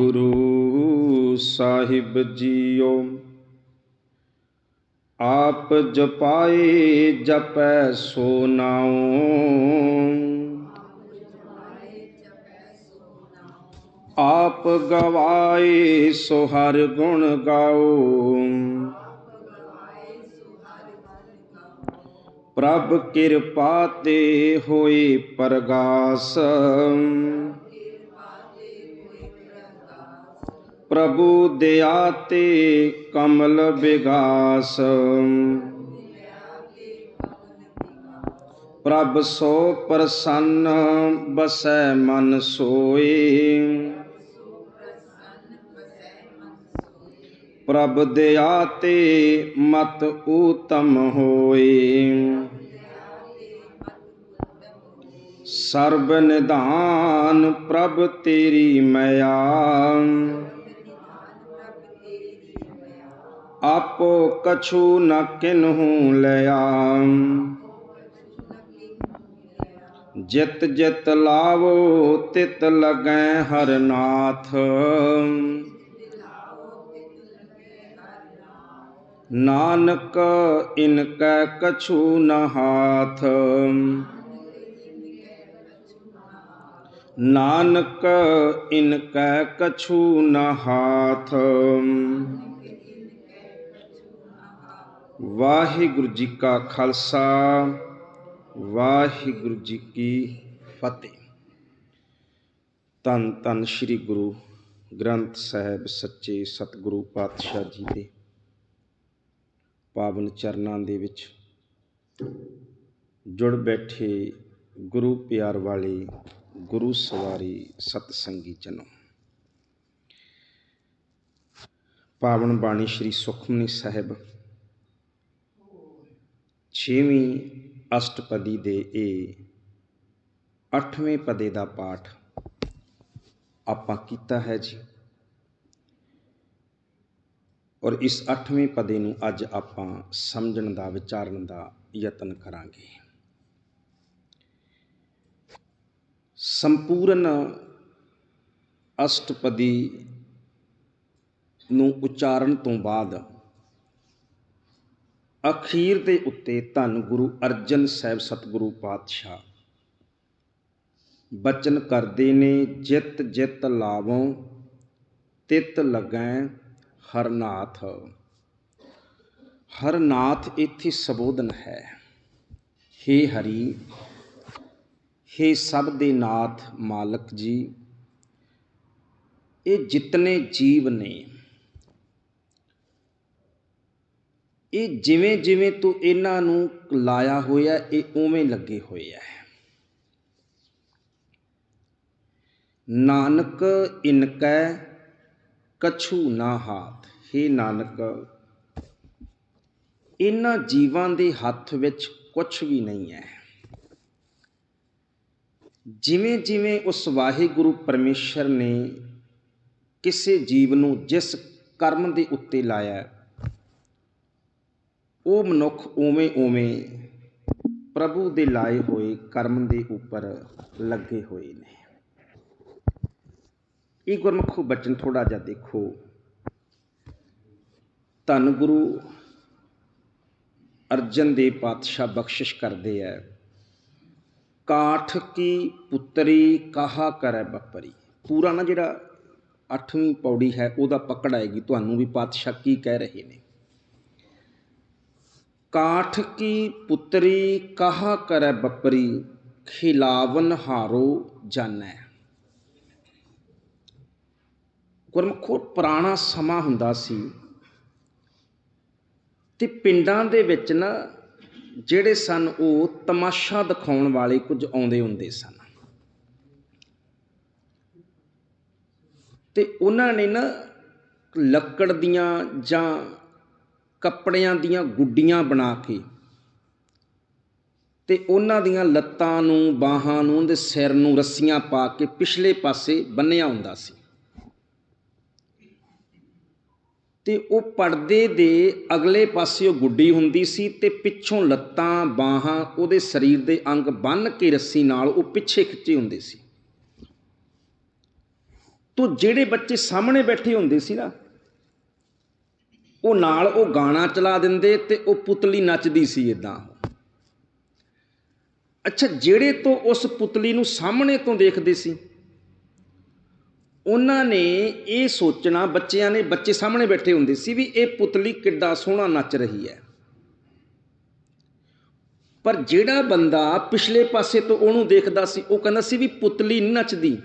Guru Sahib JIO. ਆਪ ਜਪਾਏ, ਜਪੈ ਸੋ ਨਾਉ। ਆਪ ਗਵਾਏ ਸੋ ਹਰ ਗੁਣ ਗਾਓ ਪ੍ਰਭ ਕਿਰਪਾ ਤੇ ਹੋਏ ਪ੍ਰਗਾਸ। ਪ੍ਰਭੂ ਦਇਆ ਤੇ ਕਮਲ ਵਿਗਾਸ ਪ੍ਰਭ ਸੋ ਪ੍ਰਸੰਨ ਬਸੈ ਮਨ ਸੋਏ। ਪ੍ਰਭ ਦਇਆ ਤੇ ਮਤ ਊਤਮ ਹੋਏ। ਸਰਬ ਨਿਧਾਨ ਪ੍ਰਭ ਤੇਰੀ ਮਇਆ ਆਪੋ ਕਛੂ ਨ ਕਿਨਹੂ ਲਿਆ ਜਿਤ ਜਿਤ ਲਾਵੋ, ਤਿਤ ਲਗੈ ਹਰਨਾਥ ਨਾਨਕ ਇਨ ਕੈ ਕਛੂ ਨ ਹਾਥ। ਨਾਨਕ ਇਨ ਕੈ ਕਛੂ ਨ ਹਾਥ। ਵਾਹਿਗੁਰੂ ਜੀ ਕਾ ਖਾਲਸਾ, ਵਾਹਿਗੁਰੂ ਜੀ ਕੀ ਫਤਿਹ। ਤਨ ਤਨ ਸ੍ਰੀ ਗੁਰੂ ਗ੍ਰੰਥ ਸਾਹਿਬ ਸੱਚੇ ਸਤਿਗੁਰੂ ਪਾਤਸ਼ਾਹ ਜੀ ਦੇ ਪਾਵਨ ਚਰਨਾਂ ਦੇ ਵਿੱਚ ਜੁੜ ਬੈਠੇ ਗੁਰੂ ਪਿਆਰ ਵਾਲੇ ਗੁਰੂ ਸਵਾਰੀ ਸਤ ਸੰਗੀ ਜਨੋ। ਪਾਵਨ ਬਾਣੀ ਸ੍ਰੀ ਸੁਖਮਨੀ ਸਾਹਿਬ ਛੇਵੀਂ ਅਸ਼ਟਪਦੀ ਦੇ ਇਹ ਅੱਠਵੇਂ ਪਦੇ ਦਾ ਪਾਠ ਆਪਾਂ ਕੀਤਾ ਹੈ ਜੀ। ਔਰ ਇਸ ਅੱਠਵੇਂ ਪਦੇ ਨੂੰ ਅੱਜ ਆਪਾਂ ਸਮਝਣ ਦਾ, ਵਿਚਾਰਨ ਦਾ ਯਤਨ ਕਰਾਂਗੇ। ਸੰਪੂਰਨ ਅਸ਼ਟਪਦੀ ਨੂੰ ਉਚਾਰਨ ਤੋਂ ਬਾਅਦ ਅਖੀਰ ਦੇ ਉੱਤੇ ਧੰਨ ਗੁਰੂ ਅਰਜਨ ਸਾਹਿਬ ਸਤਿਗੁਰੂ ਪਾਤਸ਼ਾਹ। ਬਚਨ ਕਰਦੇ ਨੇ, ਜਿਤ ਜਿਤ ਲਾਵੋਂ, ਤਿਤ ਲੱਗੈ ਹਰਨਾਥ। ਹਰਨਾਥ ਇੱਥੇ ਸੰਬੋਧਨ ਹੈ, ਹੇ ਹਰੀ, ਹੇ ਸਭ ਦੇ ਨਾਥ ਮਾਲਕ ਜੀ, ਇਹ ਜਿਤਨੇ ਜੀਵ ਨੇ ਇਹ ਜਿਵੇਂ ਜਿਵੇਂ ਤੂੰ ਇਹਨਾਂ ਨੂੰ ਲਾਇਆ ਹੋਇਆ, ਇਹ ਉਵੇਂ ਲੱਗੇ ਹੋਏ ਆ। ਨਾਨਕ ਇਨਕੈ ਕਛੂ ਨਾ ਹਾਥ। हे ਨਾਨਕ, ਇਹਨਾਂ ਜੀਵਾਂ ਦੇ ਹੱਥ ਵਿੱਚ ਕੁਝ ਵੀ ਨਹੀਂ ਹੈ। ਜਿਵੇਂ ਜਿਵੇਂ ਉਸ ਵਾਹਿਗੁਰੂ ਪਰਮੇਸ਼ਰ ਨੇ ਕਿਸੇ ਜੀਵ ਨੂੰ ਜਿਸ ਕਰਮ ਦੇ ਉੱਤੇ ਲਾਇਆ ਉਹ ਮਨੁੱਖ ਉਵੇਂ ਉਵੇਂ ਪ੍ਰਭੂ ਦੇ ਲਾਏ ਹੋਏ ਕਰਮ ਦੇ ਉੱਪਰ ਲੱਗੇ ਹੋਏ ਨੇ। ਇਹ ਗੁਰਮੁਖੋ ਬਚਨ ਥੋੜਾ ਜਿਹਾ ਦੇਖੋ। ਧੰਨ ਗੁਰੂ ਅਰਜਨ ਦੇ ਪਾਤਸ਼ਾਹ ਬਖਸ਼ਿਸ਼ ਕਰਦੇ ਐ, ਕਾਠ ਕੀ ਪੁੱਤਰੀ ਕਹਾ ਕਰੈ ਬੱਪਰੀ। ਪੂਰਾ ਨਾ ਜਿਹੜਾ 8ਵੀਂ ਪੌੜੀ ਹੈ, ਉਹਦਾ ਪਕੜ ਆਏਗੀ। ਤੁਹਾਨੂੰ ਵੀ ਪਾਤਸ਼ਾਹ ਕੀ ਕਹਿ ਰਹੇ ਨੇ। ਕਾਠ ਕੀ ਪੁੱਤਰੀ ਕਹਾ ਕਰੈ ਬੱਪਰੀ, ਖਿਲਾਵਨ ਹਾਰੋ ਜਾਣੈ। ਗੁਰਮਖੋ ਪੁਰਾਣਾ ਸਮਾਂ ਹੁੰਦਾ ਸੀ ਤੇ ਪਿੰਡਾਂ ਦੇ ਵਿੱਚ ਨਾ ਜਿਹੜੇ ਸਨ, ਉਹ ਤਮਾਸ਼ਾ ਦਿਖਾਉਣ ਵਾਲੇ ਕੁਝ ਆਉਂਦੇ ਹੁੰਦੇ ਸਨ। ਤੇ ਉਹਨਾਂ ਨੇ ਨਾ ਲੱਕੜ ਦੀਆਂ ਜਾਂ ਕੱਪੜਿਆਂ ਦੀਆਂ ਗੁੱਡੀਆਂ ਬਣਾ ਕੇ ਤੇ ਉਹਨਾਂ ਦੀਆਂ ਲੱਤਾਂ ਨੂੰ, ਬਾਹਾਂ ਨੂੰ ਉਹਦੇ ਸਿਰ ਨੂੰ ਰੱਸੀਆਂ ਪਾ ਕੇ ਪਿਛਲੇ ਪਾਸੇ ਬੰਨਿਆ ਹੁੰਦਾ ਸੀ। ਤੇ ਉਹ ਪਰਦੇ ਦੇ ਅਗਲੇ ਪਾਸੇ ਉਹ ਗੁੱਡੀ ਹੁੰਦੀ ਸੀ ਤੇ ਪਿੱਛੋਂ ਲੱਤਾਂ, ਬਾਹਾਂ ਉਹਦੇ ਸਰੀਰ ਦੇ ਅੰਗ ਬੰਨ ਕੇ ਰੱਸੀ ਨਾਲ ਉਹ ਪਿੱਛੇ ਖਿੱਚੇ ਹੁੰਦੇ ਸੀ। ਤੋਂ ਜਿਹੜੇ ਬੱਚੇ ਸਾਹਮਣੇ ਬੈਠੇ ਹੁੰਦੇ ਸੀ ਨਾ ਉਹ ਨਾਲ ਉਹ ਗਾਣਾ ਚਲਾ ਦਿੰਦੇ ਤੇ ਉਹ ਪੁਤਲੀ ਨੱਚਦੀ ਸੀ ਇਦਾਂ ਅੱਛਾ, ਜਿਹੜੇ ਤੋਂ ਉਸ ਪੁਤਲੀ ਨੂੰ ਸਾਹਮਣੇ ਤੋਂ ਦੇਖਦੇ ਸੀ, ਉਹਨਾਂ ਨੇ ਇਹ ਸੋਚਣਾ, ਬੱਚਿਆਂ ਨੇ ਬੱਚੇ ਸਾਹਮਣੇ ਬੈਠੇ ਹੁੰਦੇ ਸੀ ਵੀ ਇਹ ਪੁਤਲੀ ਕਿੱਡਾ ਸੋਹਣਾ ਨੱਚ ਰਹੀ ਹੈ। ਪਰ ਜਿਹੜਾ ਬੰਦਾ ਪਿਛਲੇ ਪਾਸੇ ਤੋਂ ਉਹਨੂੰ ਦੇਖਦਾ ਸੀ, ਉਹ ਕਹਿੰਦਾ ਸੀ ਵੀ ਪੁਤਲੀ ਨੱਚਦੀ।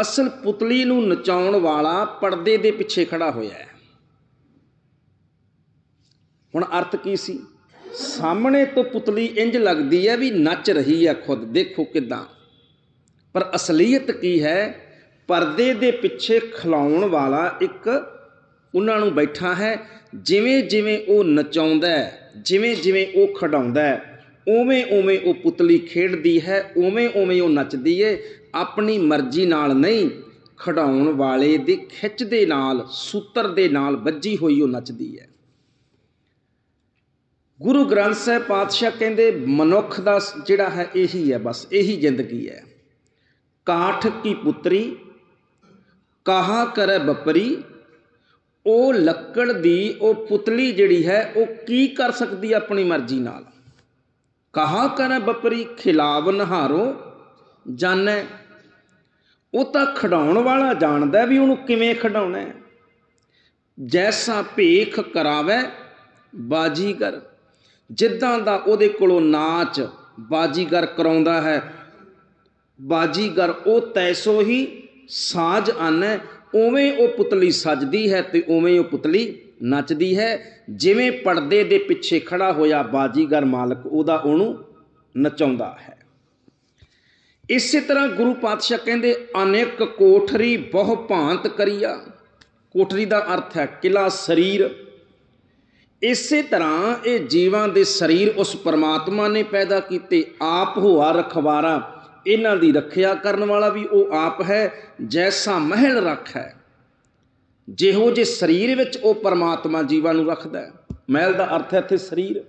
ਅਸਲ ਪੁਤਲੀ ਨੂੰ ਨਚਾਉਣ ਵਾਲਾ ਪਰਦੇ ਦੇ ਪਿੱਛੇ ਖੜਾ ਹੋਇਆ ਹੈ। ਹੁਣ ਅਰਥ ਕੀ ਸੀ? ਸਾਹਮਣੇ ਤੋਂ ਪੁਤਲੀ ਇੰਜ ਲੱਗਦੀ ਹੈ ਵੀ ਨੱਚ ਰਹੀ ਹੈ ਖੁਦ, ਦੇਖੋ ਕਿਦਾਂ। ਪਰ ਅਸਲੀਅਤ ਕੀ ਹੈ? ਪਰਦੇ ਦੇ ਪਿੱਛੇ ਖਲਾਉਣ ਵਾਲਾ ਇੱਕ ਉਹਨਾਂ ਨੂੰ ਬੈਠਾ ਹੈ, ਜਿਵੇਂ ਜਿਵੇਂ ਉਹ ਨਚਾਉਂਦਾ ਹੈ, ਜਿਵੇਂ ਜਿਵੇਂ ਉਹ ਖਡਾਉਂਦਾ ਹੈ, ਉਵੇਂ ਉਵੇਂ ਉਹ ਪੁਤਲੀ ਖੇਡਦੀ ਹੈ, ਉਵੇਂ ਉਵੇਂ ਉਹ ਨੱਚਦੀ ਏ ਆਪਣੀ ਮਰਜ਼ੀ ਨਾਲ ਨਹੀਂ, ਖਡਾਉਣ ਵਾਲੇ ਦੇ ਖਿੱਚ ਦੇ ਨਾਲ, ਸੂਤਰ ਦੇ ਨਾਲ ਵੱਜੀ ਹੋਈ ਉਹ ਨੱਚਦੀ ਹੈ। ਗੁਰੂ ਗ੍ਰੰਥ ਸਾਹਿਬ ਪਾਤਸ਼ਾਹ ਕਹਿੰਦੇ, ਮਨੁੱਖ ਦਾ ਜਿਹੜਾ ਹੈ ਇਹੀ ਹੈ ਬਸ, ਇਹੀ ਜ਼ਿੰਦਗੀ ਹੈ। ਕਾਠ ਕੀ ਪੁੱਤਰੀ, ਕਹਾ ਕਰੈ ਬਪਰੀ, ਉਹ ਲੱਕੜ ਦੀ, ਉਹ ਪੁਤਲੀ ਜਿਹੜੀ ਹੈ, ਉਹ ਕੀ ਕਰ ਸਕਦੀ ਆਪਣੀ ਮਰਜ਼ੀ ਨਾਲ? ਕਹਾ ਕਰੈ ਬਪਰੀ, ਖਿਲਾਵ ਨਹਾਰੋ, ਜਾਣੈ। ਉਹ ਤਾਂ ਖਡਾਉਣ ਵਾਲਾ ਜਾਣਦਾ ਵੀ ਉਹਨੂੰ ਕਿਵੇਂ ਖਡਾਉਣਾ ਜੈਸਾ ਭੇਖ ਕਰਾਵੇ ਬਾਜੀਗਰ ਜਿੱਦਾਂ ਦਾ ਉਹਦੇ ਕੋਲੋਂ ਨਾਚ ਬਾਜੀਗਰ ਕਰਾਉਂਦਾ ਹੈ, ਬਾਜੀਗਰ ਉਹ ਤੈਸੋ ਹੀ ਸਾਜ ਆਨੈ, ਉਵੇਂ ਉਹ ਪੁਤਲੀ ਸਜਦੀ ਹੈ ਤੇ ਉਵੇਂ ਉਹ ਪੁਤਲੀ ਨੱਚਦੀ ਹੈ। ਜਿਵੇਂ ਪਰਦੇ ਦੇ ਪਿੱਛੇ ਖੜਾ ਹੋਇਆ ਬਾਜੀਗਰ ਮਾਲਕ ਉਹਦਾ ਉਹਨੂੰ ਨਚਾਉਂਦਾ ਹੈ। ਇਸੇ ਤਰ੍ਹਾਂ ਗੁਰੂ ਪਾਤਸ਼ਾਹ ਕਹਿੰਦੇ, ਅਨੇਕ ਕੋਠਰੀ ਬਹੁ ਭਾਂਤ ਕਰੀਆ। ਕੋਠਰੀ ਦਾ ਅਰਥ ਹੈ ਕਿਲਾ, ਸਰੀਰ ਇਸੇ ਤਰ੍ਹਾਂ ਇਹ ਜੀਵਾਂ ਦੇ ਸਰੀਰ ਉਸ ਪਰਮਾਤਮਾ ਨੇ ਪੈਦਾ ਕੀਤੇ, ਆਪ ਹੋਆ ਰਖਵਾਰਾ। ਇਹਨਾਂ ਦੀ ਰੱਖਿਆ ਕਰਨ ਵਾਲਾ ਵੀ ਉਹ ਆਪ ਹੈ, ਜੈਸਾ ਮਹਿਲ ਰੱਖ ਹੈ। ਜਿਹੋ ਜੇ ਸਰੀਰ ਵਿੱਚ ਉਹ ਪਰਮਾਤਮਾ ਜੀਵਾਂ ਨੂੰ ਰੱਖਦਾ ਹੈ। ਮਹਿਲ ਦਾ ਅਰਥ ਹੈ ਇੱਥੇ ਸਰੀਰ।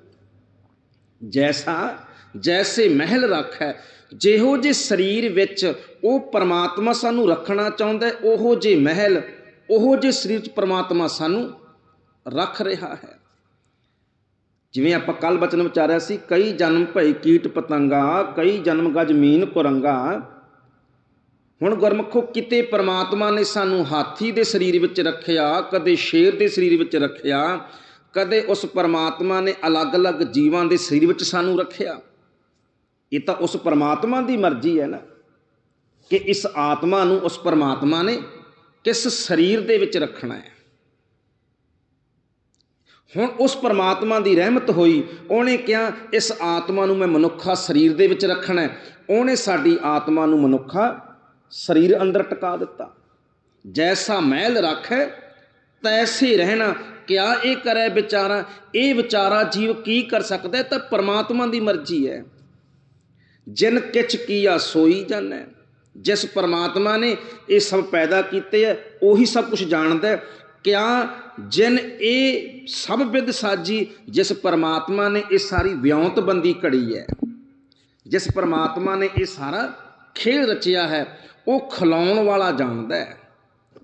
ਜੈਸਾ, ਜੈਸੇ ਮਹਿਲ ਰੱਖ ਹੈ, ਜਿਹੋ ਜੇ ਸਰੀਰ ਵਿੱਚ ਉਹ ਪਰਮਾਤਮਾ ਸਾਨੂੰ ਰੱਖਣਾ ਚਾਹੁੰਦਾ ਉਹੋ ਜੇ ਮਹਿਲ, ਉਹੋ ਜੇ ਸਰੀਰ 'ਚ ਪਰਮਾਤਮਾ ਸਾਨੂੰ ਰੱਖ ਰਿਹਾ ਹੈ। ਜਿਵੇਂ ਆਪਾਂ ਕੱਲ ਬਚਨ ਵਿਚਾਰਿਆ ਸੀ, ਕਈ ਜਨਮ ਭਈ ਕੀਟ ਪਤੰਗਾ, ਕਈ ਜਨਮ ਗਜ ਮੀਨ ਕੁਰੰਗਾ। ਹੁਣ ਗੁਰਮਖੋ, ਕਿਤੇ ਪ੍ਰਮਾਤਮਾ ਨੇ ਸਾਨੂੰ ਹਾਥੀ ਦੇ ਸਰੀਰ ਵਿੱਚ ਰੱਖਿਆ, ਕਦੇ ਸ਼ੇਰ ਦੇ ਸਰੀਰ ਵਿੱਚ ਰੱਖਿਆ, ਕਦੇ ਉਸ ਪਰਮਾਤਮਾ ਨੇ ਅਲੱਗ-ਅਲੱਗ ਜੀਵਾਂ ਦੇ ਸਰੀਰ ਵਿੱਚ ਸਾਨੂੰ ਰੱਖਿਆ। ਇਹ ਤਾਂ ਉਸ ਪਰਮਾਤਮਾ ਦੀ ਮਰਜ਼ੀ ਹੈ ਨਾ, ਕਿ ਇਸ ਆਤਮਾ ਨੂੰ ਉਸ ਪਰਮਾਤਮਾ ਨੇ ਕਿਸ ਸਰੀਰ ਦੇ ਵਿੱਚ ਰੱਖਣਾ ਹੈ। ਹੁਣ ਉਸ ਪਰਮਾਤਮਾ ਦੀ ਰਹਿਮਤ ਹੋਈ, ਉਹਨੇ ਕਿਹਾ, ਇਸ ਆਤਮਾ ਨੂੰ ਮੈਂ ਮਨੁੱਖਾ ਸਰੀਰ ਦੇ ਵਿੱਚ ਰੱਖਣਾ ਹੈ। ਉਹਨੇ ਸਾਡੀ ਆਤਮਾ ਨੂੰ ਮਨੁੱਖਾ ਸਰੀਰ ਅੰਦਰ ਟਿਕਾ ਦਿੱਤਾ। ਜੈਸਾ ਮਹਿਲ ਰੱਖੈ, ਤੈਸੇ ਰਹਿਣਾ। ਕਿਆ ਇਹ ਕਰੇ ਵਿਚਾਰਾ? ਇਹ ਵਿਚਾਰਾ ਜੀਵ ਕੀ ਕਰ ਸਕਦਾ ਤਾਂ ਪਰਮਾਤਮਾ ਦੀ ਮਰਜ਼ੀ ਹੈ। ਜਿਨ ਕਿਛ ਕੀਆ ਸੋਈ ਜਾਣੈ। ਜਿਸ ਪਰਮਾਤਮਾ ਨੇ ਇਹ ਸਭ ਪੈਦਾ ਕੀਤੇ ਹੈ, ਉਹੀ ਸਭ ਕੁਝ ਜਾਣਦਾ ਹੈ। ਕਿਆ, ਜਿਨ ਇਹ ਸਭ ਵਿਦ ਸਾਜੀ, ਜਿਸ ਪਰਮਾਤਮਾ ਨੇ ਇਹ ਸਾਰੀ ਵਿਉਂਤ ਬੰਦੀ ਘੜੀ ਹੈ। ਜਿਸ ਪਰਮਾਤਮਾ ਨੇ ਇਹ ਸਾਰਾ ਖੇਲ ਰਚਿਆ ਹੈ, ਉਹ ਖਿਲਾਉਣ ਵਾਲਾ ਜਾਣਦਾ ਹੈ।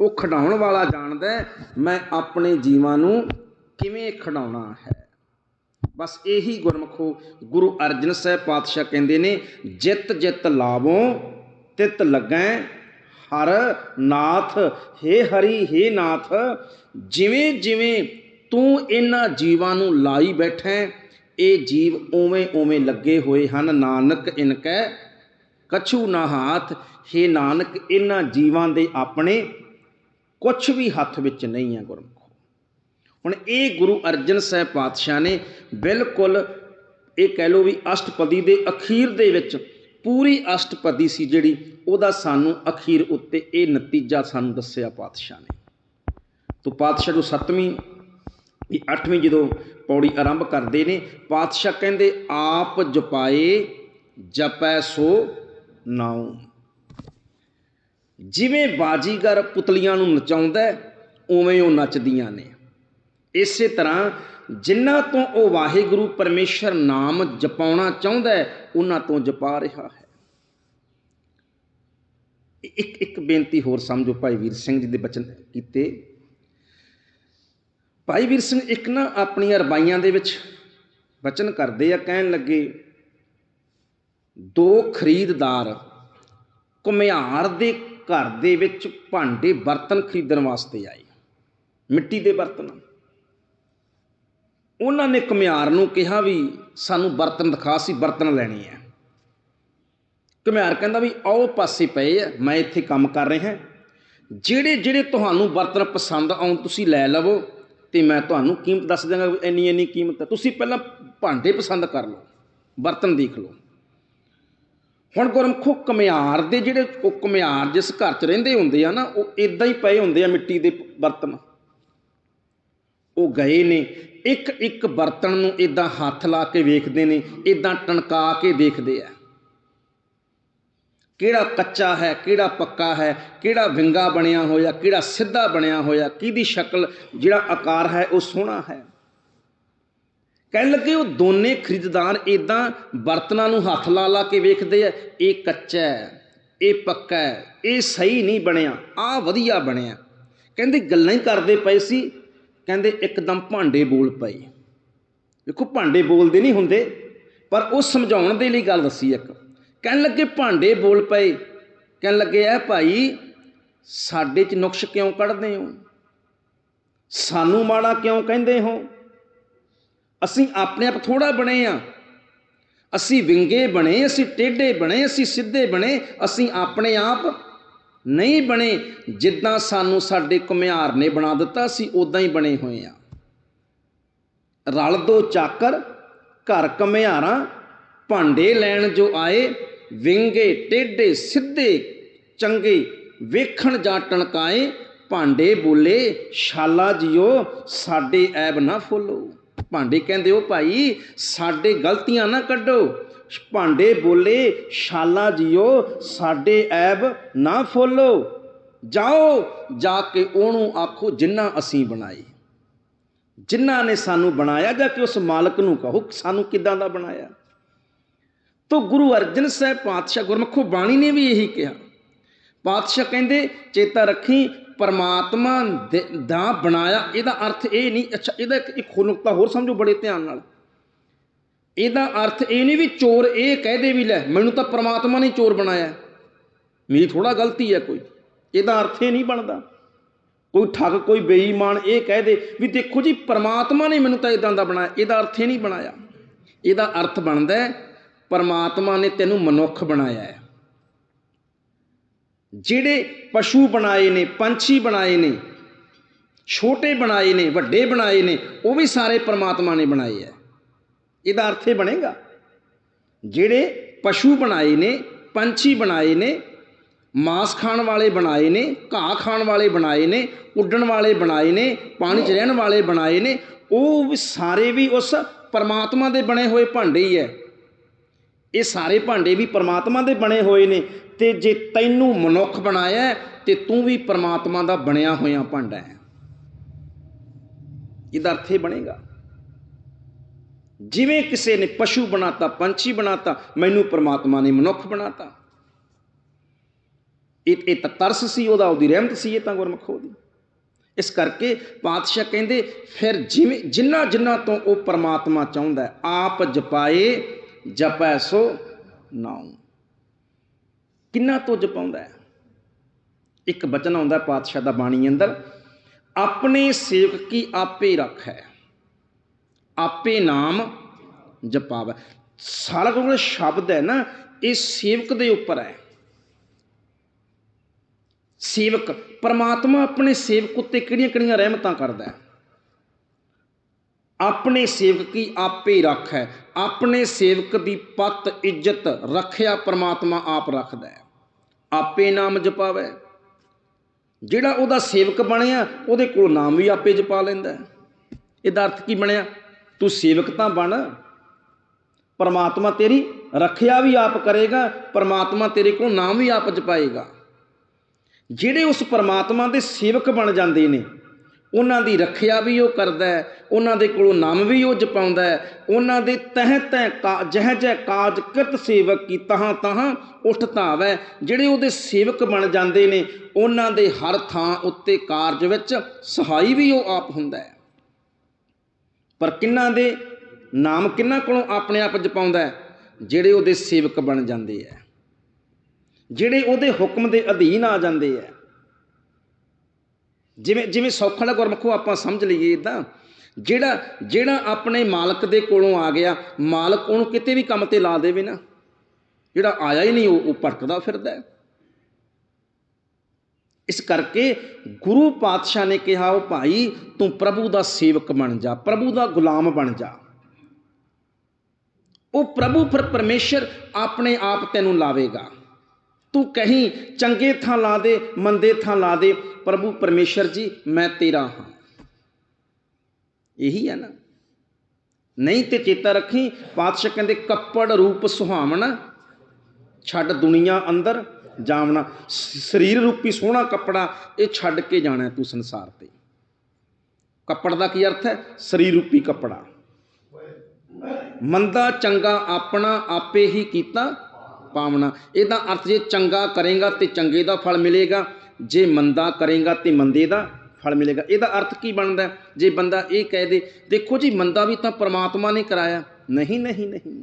ਉਹ ਖਡਾਉਣ ਵਾਲਾ ਜਾਣਦਾ ਮੈਂ ਆਪਣੇ ਜੀਵਾਂ ਨੂੰ ਕਿਵੇਂ ਖਡਾਉਣਾ ਹੈ। ਬਸ ਇਹੀ ਗੁਰਮਖੋ ਗੁਰੂ ਅਰਜਨ ਸਾਹਿਬ ਪਾਤਸ਼ਾਹ ਕਹਿੰਦੇ ਨੇ, ਜਿੱਤ ਜਿੱਤ ਲਾਵੋ, ਤਿਤ ਲੱਗੈ ਹਰ ਨਾਥ, ਹੇ ਹਰੀ, ਹੇ ਨਾਥ, ਜਿਵੇਂ ਜਿਵੇਂ ਤੂੰ ਇਹਨਾਂ ਜੀਵਾਂ ਨੂੰ ਲਾਈ ਬੈਠਾ, ਇਹ ਜੀਵ ਉਵੇਂ ਉਵੇਂ ਲੱਗੇ ਹੋਏ ਹਨ। ਨਾਨਕ ਇਨਕੈ ਕਛੂ ਨਾ ਹਾਥ, ਹੇ ਨਾਨਕ, ਇਹਨਾਂ ਜੀਵਾਂ ਦੇ ਆਪਣੇ ਕੁਝ ਵੀ ਹੱਥ ਵਿੱਚ ਨਹੀਂ ਹੈ ਗੁਰਮੁਖੋ। ਹੁਣ ਇਹ ਗੁਰੂ ਅਰਜਨ ਸਾਹਿਬ ਪਾਤਸ਼ਾਹ ਨੇ ਬਿਲਕੁਲ ਇਹ ਕਹਿ ਲੋ ਵੀ ਅਸ਼ਟਪਦੀ ਦੇ ਅਖੀਰ ਦੇ ਵਿੱਚ ਪੂਰੀ ਅਸ਼ਟਪਦੀ ਸੀ ਜਿਹੜੀ ਉਹਦਾ ਸਾਨੂੰ ਅਖੀਰ ਉੱਤੇ ਇਹ ਨਤੀਜਾ ਸਾਨੂੰ ਦੱਸਿਆ ਪਾਤਸ਼ਾਹ ਨੇ। ਤੋਂ ਪਾਤਸ਼ਾਹ ਜੋ 7ਵੀਂ ਇਹ 8ਵੀਂ ਜਦੋਂ ਪੌੜੀ ਆਰੰਭ ਕਰਦੇ ਨੇ, ਪਾਤਸ਼ਾਹ ਕਹਿੰਦੇ, ਆਪ ਜਪਾਏ, ਜਪੈ ਸੋ ਨਾਉ। ਜਿਵੇਂ ਬਾਜੀਗਰ ਪੁਤਲੀਆਂ ਨੂੰ ਨਚਾਉਂਦਾ ਉਵੇਂ ਉਹ ਨੱਚਦੀਆਂ ਨੇ। ਇਸੇ ਤਰ੍ਹਾਂ ਜਿਨ੍ਹਾਂ ਤੋਂ ਉਹ ਵਾਹਿਗੁਰੂ ਪਰਮੇਸ਼ਰ ਨਾਮ ਜਪਾਉਣਾ ਚਾਹੁੰਦਾ ਹੈ, ਉਹਨਾਂ ਤੋਂ ਜਪਾ ਰਿਹਾ ਹੈ। ਇੱਕ ਇੱਕ ਬੇਨਤੀ ਹੋਰ ਸਮਝੋ ਭਾਈ ਵੀਰ ਸਿੰਘ ਜੀ ਦੇ ਬਚਨ ਕੀਤੇ। ਭਾਈ ਵੀਰ ਸਿੰਘ, ਇੱਕ ਨਾ ਆਪਣੀਆਂ ਰਬਾਈਆਂ ਦੇ ਵਿੱਚ ਬਚਨ ਕਰਦੇ ਆ, ਕਹਿਣ ਲੱਗੇ, ਦੋ ਖਰੀਦਦਾਰ ਘੁਮਿਆਰ ਦੇ ਘਰ ਦੇ ਵਿੱਚ ਭਾਂਡੇ ਬਰਤਨ ਖਰੀਦਣ ਵਾਸਤੇ ਆਏ। ਮਿੱਟੀ ਦੇ ਬਰਤਨ। ਉਹਨਾਂ ਨੇ ਘੁਮਿਆਰ ਨੂੰ ਕਿਹਾ ਵੀ ਸਾਨੂੰ ਬਰਤਨ ਦਿਖਾ ਸੀ ਬਰਤਨ ਲੈਣੀ ਹੈ ਘੁਮਿਆਰ ਕਹਿੰਦਾ ਵੀ ਆਓ ਪਾਸੇ ਪਏ ਆ, ਮੈਂ ਇੱਥੇ ਕੰਮ ਕਰ ਰਿਹਾ। ਜਿਹੜੇ ਜਿਹੜੇ ਤੁਹਾਨੂੰ ਬਰਤਨ ਪਸੰਦ ਆਉਣ, ਤੁਸੀਂ ਲੈ ਲਵੋ ਤੇ ਮੈਂ ਤੁਹਾਨੂੰ ਕੀਮਤ ਦੱਸ ਦਿਆਂਗਾ ਵੀ ਇੰਨੀ ਇੰਨੀ ਕੀਮਤ ਹੈ ਤੁਸੀਂ ਪਹਿਲਾਂ ਭਾਂਡੇ ਪਸੰਦ ਕਰ ਲਓ, ਬਰਤਨ ਦੇਖ ਲਓ। ਹੁਣ ਗੁਰਮਖੋ, ਘੁਮਿਆਰ ਦੇ ਜਿਹੜੇ ਉਹ ਘੁਮਿਆਰ ਜਿਸ ਘਰ 'ਚ ਰਹਿੰਦੇ ਹੁੰਦੇ ਆ ਨਾ, ਉਹ ਇਦਾਂ ਹੀ ਪਏ ਹੁੰਦੇ ਆ ਮਿੱਟੀ ਦੇ ਬਰਤਨ। ਉਹ ਗਏ ਨੇ। ਇੱਕ ਇੱਕ ਬਰਤਨ ਨੂੰ ਇਦਾਂ ਹੱਥ ਲਾ ਕੇ ਵੇਖਦੇ ਨੇ ਇਦਾਂ ਟਣਕਾ ਕੇ ਦੇਖਦੇ ਆ। ਕਿਹੜਾ ਕੱਚਾ ਹੈ, ਕਿਹੜਾ ਪੱਕਾ ਹੈ, ਕਿਹੜਾ ਵਿੰਗਾ ਬਣਿਆ ਹੋਇਆ, ਕਿਹੜਾ ਸਿੱਧਾ ਬਣਿਆ ਹੋਇਆ, ਕਿਹਦੀ ਸ਼ਕਲ, ਜਿਹੜਾ ਆਕਾਰ ਹੈ ਉਹ ਸੋਹਣਾ ਹੈ। ਕਹਿਣ ਲੱਗੇ ਉਹ ਦੋਨੇ ਖਰੀਦਦਾਰ ਇਦਾਂ ਬਰਤਨਾਂ ਨੂੰ ਹੱਥ ਲਾ ਲਾ ਕੇ ਵੇਖਦੇ ਆ, ਇਹ ਕੱਚਾ ਹੈ, ਇਹ ਪੱਕਾ ਹੈ, ਇਹ ਸਹੀ ਨਹੀਂ ਬਣਿਆ ਆ ਵਧੀਆ ਬਣਿਆ। ਕਹਿੰਦੇ ਗੱਲਾਂ ਹੀ ਕਰਦੇ ਪਏ ਸੀ ਕਹਿੰਦੇ ਇੱਕਦਮ ਭਾਂਡੇ ਬੋਲ ਪਏ। ਵੇਖੋ, ਭਾਂਡੇ ਬੋਲਦੇ ਨਹੀਂ ਹੁੰਦੇ, ਪਰ ਉਹ ਸਮਝਾਉਣ ਦੇ ਲਈ ਗੱਲ ਦੱਸੀ ਇੱਕ। ਕਹਿਣ ਲੱਗੇ ਭਾਂਡੇ ਬੋਲ ਪਏ। ਕਹਿਣ ਲੱਗੇ, ਐ ਭਾਈ, ਸਾਡੇ 'ਚ ਨੁਕਸ ਕਿਉਂ ਕੱਢਦੇ ਹੋ? ਸਾਨੂੰ ਮਾੜਾ ਕਿਉਂ ਕਹਿੰਦੇ ਹੋ? ਅਸੀਂ ਆਪਣੇ ਆਪ ਥੋੜਾ ਬਣੇ ਆ। ਅਸੀਂ ਵਿੰਗੇ ਬਣੇ, ਅਸੀਂ ਟੇਢੇ ਬਣੇ, ਅਸੀਂ ਸਿੱਧੇ ਬਣੇ, ਅਸੀਂ ਆਪਣੇ ਆਪ ਨਹੀਂ ਬਣੇ, ਜਿੱਦਾਂ ਸਾਨੂੰ ਸਾਡੇ ਘੁਮਿਆਰ ਨੇ ਬਣਾ ਦਿੱਤਾ ਅਸੀਂ ਉਦਾਂ ਹੀ ਬਣੇ ਹੋਏ ਆ। ਰਲ ਦੋ ਚਾਕਰ, ਘਰ ਘੁਮਿਆਰਾਂ, ਭਾਂਡੇ ਲੈਣ ਜੋ ਆਏ, ਵਿੰਗੇ, ਟੇਢੇ, ਸਿੱਧੇ, ਚੰਗੇ ਵੇਖਣ ਜਾਂ ਟਣਕਾਏ, ਭਾਂਡੇ ਬੋਲੇ ਸ਼ਾਲਾ ਜੀਓ, ਸਾਡੇ ਐਬ ਨਾ ਫੋਲੋ। ਭਾਂਡੇ ਕਹਿੰਦੇ ਉਹ ਭਾਈ, ਸਾਡੇ ਗਲਤੀਆਂ ਨਾ ਕੱਢੋ। ਭਾਂਡੇ ਬੋਲੇ ਸ਼ਾਲਾ ਜੀਓ, ਸਾਡੇ ਐਬ ਨਾ ਫੋਲੋ। ਜਾਓ, ਜਾ ਕੇ ਉਹਨੂੰ ਆਖੋ ਜਿੰਨਾ ਅਸੀਂ ਬਣਾਏ। ਜਿਨ੍ਹਾਂ ਨੇ ਸਾਨੂੰ ਬਣਾਇਆ, ਜਾਂ ਕਿ ਉਸ ਮਾਲਕ ਨੂੰ ਕਹੋ, ਸਾਨੂੰ ਕਿੱਦਾਂ ਦਾ ਬਣਾਇਆ? ਤੋ ਗੁਰੂ ਅਰਜਨ ਸਾਹਿਬ ਪਾਤਸ਼ਾਹ ਗੁਰਮਖੋ ਬਾਣੀ ਨੇ ਵੀ ਇਹੀ ਕਿਹਾ। ਪਾਤਸ਼ਾਹ ਕਹਿੰਦੇ, ਚੇਤਾ ਰੱਖੀ, ਪਰਮਾਤਮਾ ਦੇ- ਦਾ ਬਣਾਇਆ, ਇਹਦਾ ਅਰਥ ਇਹ ਨਹੀਂ, ਅੱਛਾ, ਇਹਦਾ ਇੱਕ ਨੁਕਤਾ ਹੋਰ ਸਮਝੋ ਬੜੇ ਧਿਆਨ ਨਾਲ। ਇਹਦਾ ਅਰਥ ਇਹ ਨਹੀਂ ਵੀ ਚੋਰ ਇਹ ਕਹਦੇ ਵੀ ਲੈ, ਮੈਨੂੰ ਤਾਂ ਪਰਮਾਤਮਾ ਨੇ ਚੋਰ ਬਣਾਇਆ। ਮੇਰੀ ਥੋੜਾ ਗਲਤੀ ਹੈ ਕੋਈ। ਇਹਦਾ ਅਰਥ ਇਹ ਨਹੀਂ ਬਣਦਾ। ਕੋਈ ਠੱਗ, ਕੋਈ ਬੇਈਮਾਨ ਇਹ ਕਹਿ ਦੇ ਵੀ ਦੇਖੋ ਜੀ, ਪਰਮਾਤਮਾ ਨੇ ਮੈਨੂੰ ਤਾਂ ਇਦਾਂ ਦਾ ਬਣਾਇਆ। ਇਹਦਾ ਅਰਥ ਇਹ ਨਹੀਂ ਬਣਾਇਆ। ਇਹਦਾ ਅਰਥ ਬਣਦਾ ਹੈ, ਪਰਮਾਤਮਾ ਨੇ ਤੈਨੂੰ ਮਨੁੱਖ ਬਣਾਇਆ ਹੈ। ਜਿਹੜੇ ਪਸ਼ੂ ਬਣਾਏ ਨੇ, ਪੰਛੀ ਬਣਾਏ ਨੇ, ਛੋਟੇ ਬਣਾਏ ਨੇ, ਵੱਡੇ ਬਣਾਏ ਨੇ, ਉਹ ਵੀ ਸਾਰੇ ਪਰਮਾਤਮਾ ਨੇ ਬਣਾਏ ਹੈ। ਇਹਦਾ ਅਰਥ ਇਹ ਬਣੇਗਾ ਜਿਹੜੇ ਪਸ਼ੂ ਬਣਾਏ ਨੇ ਪੰਛੀ ਬਣਾਏ ਨੇ ਮਾਸ ਖਾਣ ਵਾਲੇ ਬਣਾਏ ਨੇ ਘਾਹ ਖਾਣ ਵਾਲੇ ਬਣਾਏ ਨੇ ਉੱਡਣ ਵਾਲੇ ਬਣਾਏ ਨੇ ਪਾਣੀ 'ਚ ਰਹਿਣ ਵਾਲੇ ਬਣਾਏ ਨੇ ਉਹ ਵੀ ਸਾਰੇ ਵੀ ਉਸ ਪਰਮਾਤਮਾ ਦੇ ਬਣੇ ਹੋਏ ਭਾਂਡੇ ਹੀ ਹੈ। ਇਹ ਸਾਰੇ ਭਾਂਡੇ ਵੀ ਪਰਮਾਤਮਾ ਦੇ ਬਣੇ ਹੋਏ ਨੇ ਤੇ ਜੇ ਤੈਨੂੰ ਮਨੁੱਖ ਬਣਾਇਆ ਹੈ, ਤੇ ਤੂੰ ਵੀ ਪਰਮਾਤਮਾ ਦਾ ਬਣਿਆ ਹੋਇਆ ਭਾਂਡਾ ਹੈ। ਇਹਦਾ ਅਰਥ ਇਹ ਬਣੇਗਾ ਜਿਵੇਂ ਕਿਸੇ ਨੇ ਪਸ਼ੂ ਬਣਾਤਾ, ਪੰਛੀ ਬਣਾਤਾ, ਮੈਨੂੰ ਪਰਮਾਤਮਾ ਨੇ ਮਨੁੱਖ ਬਣਾਤਾ। ਇਹ ਇਹ ਤਾਂ ਤਰਸ ਸੀ, ਉਹਦਾ ਉਹਦੀ ਰਹਿਮਤ ਸੀ, ਇਹ ਤਾਂ ਗੁਰਮਖੋ ਦੀ ਇਸ ਕਰਕੇ ਪਾਤਸ਼ਾਹ ਕਹਿੰਦੇ, ਫਿਰ ਜਿਵੇਂ, ਜਿੰਨਾ ਜਿੰਨਾ ਤੋਂ ਉਹ ਪਰਮਾਤਮਾ ਚਾਹੁੰਦਾ ਆਪ ਜਪਾਏ, ਜਪੈ ਸੋ ਨਾਉ। ਕਿੰਨਾ ਤੋਂ ਜਪਾਉਂਦਾ ਇੱਕ ਬਚਨ ਆਉਂਦਾ ਪਾਤਸ਼ਾਹ ਦਾ ਬਾਣੀ ਅੰਦਰ, ਆਪਣੇ ਸੇਵਕ ਕੀ ਆਪੇ ਹੈ? ਆਪੇ ਨਾਮ ਜਪਾਵੇ। ਸਾਰਾ ਕੋਈ ਸ਼ਬਦ ਹੈ ਨਾ, ਇਹ ਸੇਵਕ ਦੇ ਉੱਪਰ ਹੈ। ਸੇਵਕ, ਪਰਮਾਤਮਾ ਆਪਣੇ ਸੇਵਕ ਉੱਤੇ ਕਿਹੜੀਆਂ ਕਿਹੜੀਆਂ ਰਹਿਮਤਾਂ ਕਰਦਾ ਹੈ? ਆਪਣੇ ਸੇਵਕ ਕੀ ਆਪੇ ਹੈ ਆਪਣੇ ਸੇਵਕ ਦੀ ਪਤ, ਇੱਜ਼ਤ ਰੱਖਿਆ ਪਰਮਾਤਮਾ ਆਪ ਰੱਖਦਾ ਹੈ। ਆਪੇ ਨਾਮ ਜਪਾਵੇ। ਜਿਹੜਾ ਉਹਦਾ ਸੇਵਕ ਬਣਿਆ, ਉਹਦੇ ਕੋਲ ਨਾਮ ਵੀ ਆਪੇ ਜਪਾ ਲੈਂਦਾ ਇਹਦਾ ਅਰਥ ਕੀ ਬਣਿਆ? ਤੂੰ ਸੇਵਕ ਤਾਂ ਬਣ, ਪਰਮਾਤਮਾ ਤੇਰੀ ਰੱਖਿਆ ਵੀ ਆਪ ਕਰੇਗਾ, ਪਰਮਾਤਮਾ ਤੇਰੇ ਕੋਲ ਨਾਮ ਵੀ ਆਪ ਜਪਾਏਗਾ। ਜਿਹੜੇ ਉਸ ਪਰਮਾਤਮਾ ਦੇ ਸੇਵਕ ਬਣ ਜਾਂਦੇ ਨੇ, ਉਹਨਾਂ ਦੀ ਰੱਖਿਆ ਵੀ ਉਹ ਕਰਦਾ ਹੈ, ਉਹਨਾਂ ਦੇ ਕੋਲੋਂ ਨਾਮ ਵੀ ਉਹ ਜਪਾਉਂਦਾ ਹੈ, ਉਹਨਾਂ ਦੇ ਤਹਿ ਤਹਿ ਕਾ ਜਹ ਜਹ ਕਾਜ ਕਿਰਤ ਸੇਵਕ ਕੀ ਤਹਾਂ ਤਹਾਂ ਉਠ ਧਾਵੈ। ਜਿਹੜੇ ਉਹਦੇ ਸੇਵਕ ਬਣ ਜਾਂਦੇ ਨੇ, ਉਹਨਾਂ ਦੇ ਹਰ ਥਾਂ ਉੱਤੇ ਕਾਰਜ ਵਿੱਚ ਸਹਾਈ ਵੀ ਉਹ ਆਪ ਹੁੰਦਾ ਹੈ। ਪਰ ਕਿੰਨਾਂ ਦੇ ਨਾਮ ਕਿੰਨਾਂ ਕੋਲੋਂ ਆਪਣੇ ਆਪ ਜਪਾਉਂਦਾ ਹੈ? ਜਿਹੜੇ ਉਹਦੇ ਸੇਵਕ ਬਣ ਜਾਂਦੇ ਹੈ। ਜਿਹੜੇ ਉਹਦੇ ਹੁਕਮ ਦੇ ਅਧੀਨ ਆ ਜਾਂਦੇ ਹੈ। ਜਿਵੇਂ ਜਿਵੇਂ ਸੌਖਾ ਦਾ ਗੁਰਮਖੋ ਆਪਾਂ ਸਮਝ ਲਈਏ ਇਦਾਂ। ਜਿਹੜਾ ਜਿਹੜਾ ਆਪਣੇ ਮਾਲਕ ਦੇ ਕੋਲੋਂ ਆ ਗਿਆ, ਮਾਲਕ ਉਹਨੂੰ ਕਿਤੇ ਵੀ ਕੰਮ ਤੇ ਲਾ ਦੇਵੇ ਨਾ। ਜਿਹੜਾ ਆਇਆ ਹੀ ਨਹੀਂ, ਉਹ ਉਹ ਭਟਕਦਾ ਫਿਰਦਾ ਹੈ। ਇਸ ਕਰਕੇ ਗੁਰੂ ਪਾਤਸ਼ਾਹ ਨੇ ਕਿਹਾ, ਉਹ ਭਾਈ, ਤੂੰ ਪ੍ਰਭੂ ਦਾ ਸੇਵਕ ਬਣ ਜਾ, ਪ੍ਰਭੂ ਦਾ ਗੁਲਾਮ ਬਣ ਜਾ। ਉਹ ਪ੍ਰਭੂ ਫਿਰ ਪਰਮੇਸ਼ਰ ਆਪਣੇ ਆਪ ਤੈਨੂੰ ਲਾਵੇਗਾ। ਤੂੰ ਕਹੀਂ, ਚੰਗੇ ਥਾਂ ਲਾ ਦੇ, ਮੰਦੇ ਥਾਂ ਲਾ ਦੇ, ਪ੍ਰਭੂ ਪਰਮੇਸ਼ਰ ਜੀ, ਮੈਂ ਤੇਰਾ ਹਾਂ। ਇਹੀ ਹੈ ਨਾ। ਨਹੀਂ ਤੇ ਚੇਤਾ ਰੱਖੀ, ਪਾਤਸ਼ਾਹ ਕਹਿੰਦੇ, ਕੱਪੜ ਰੂਪ ਸੁਹਾਵਣ, ਛੱਡ ਦੁਨੀਆ ਅੰਦਰ। ਜਾਵਣਾ ਸਰੀਰ ਰੂਪੀ ਸੋਹਣਾ ਕੱਪੜਾ, ਇਹ ਛੱਡ ਕੇ ਜਾਣਾ ਤੂੰ ਸੰਸਾਰ ਤੇ। ਕੱਪੜ ਦਾ ਕੀ ਅਰਥ ਹੈ? ਸਰੀਰ ਰੂਪੀ ਕੱਪੜਾ। ਮੰਦਾ, ਚੰਗਾ, ਆਪਣਾ, ਆਪੇ ਹੀ ਕੀਤਾ ਪਾਵਣਾ। ਇਹਦਾ ਅਰਥ ਜੇ ਚੰਗਾ ਕਰੇਗਾ ਤੇ ਚੰਗੇ ਦਾ ਫਲ ਮਿਲੇਗਾ, ਜੇ ਮੰਦਾ ਕਰੇਗਾ ਤੇ ਮੰਦੇ ਦਾ ਫਲ ਮਿਲੇਗਾ। ਇਹਦਾ ਅਰਥ ਕੀ ਬਣਦਾ? ਜੇ ਬੰਦਾ ਇਹ ਕਹਿ ਦੇ, ਦੇਖੋ ਜੀ, ਮੰਦਾ ਵੀ ਤਾਂ ਪਰਮਾਤਮਾ ਨੇ ਕਰਾਇਆ। ਨਹੀਂ ਨਹੀਂ ਨਹੀਂ।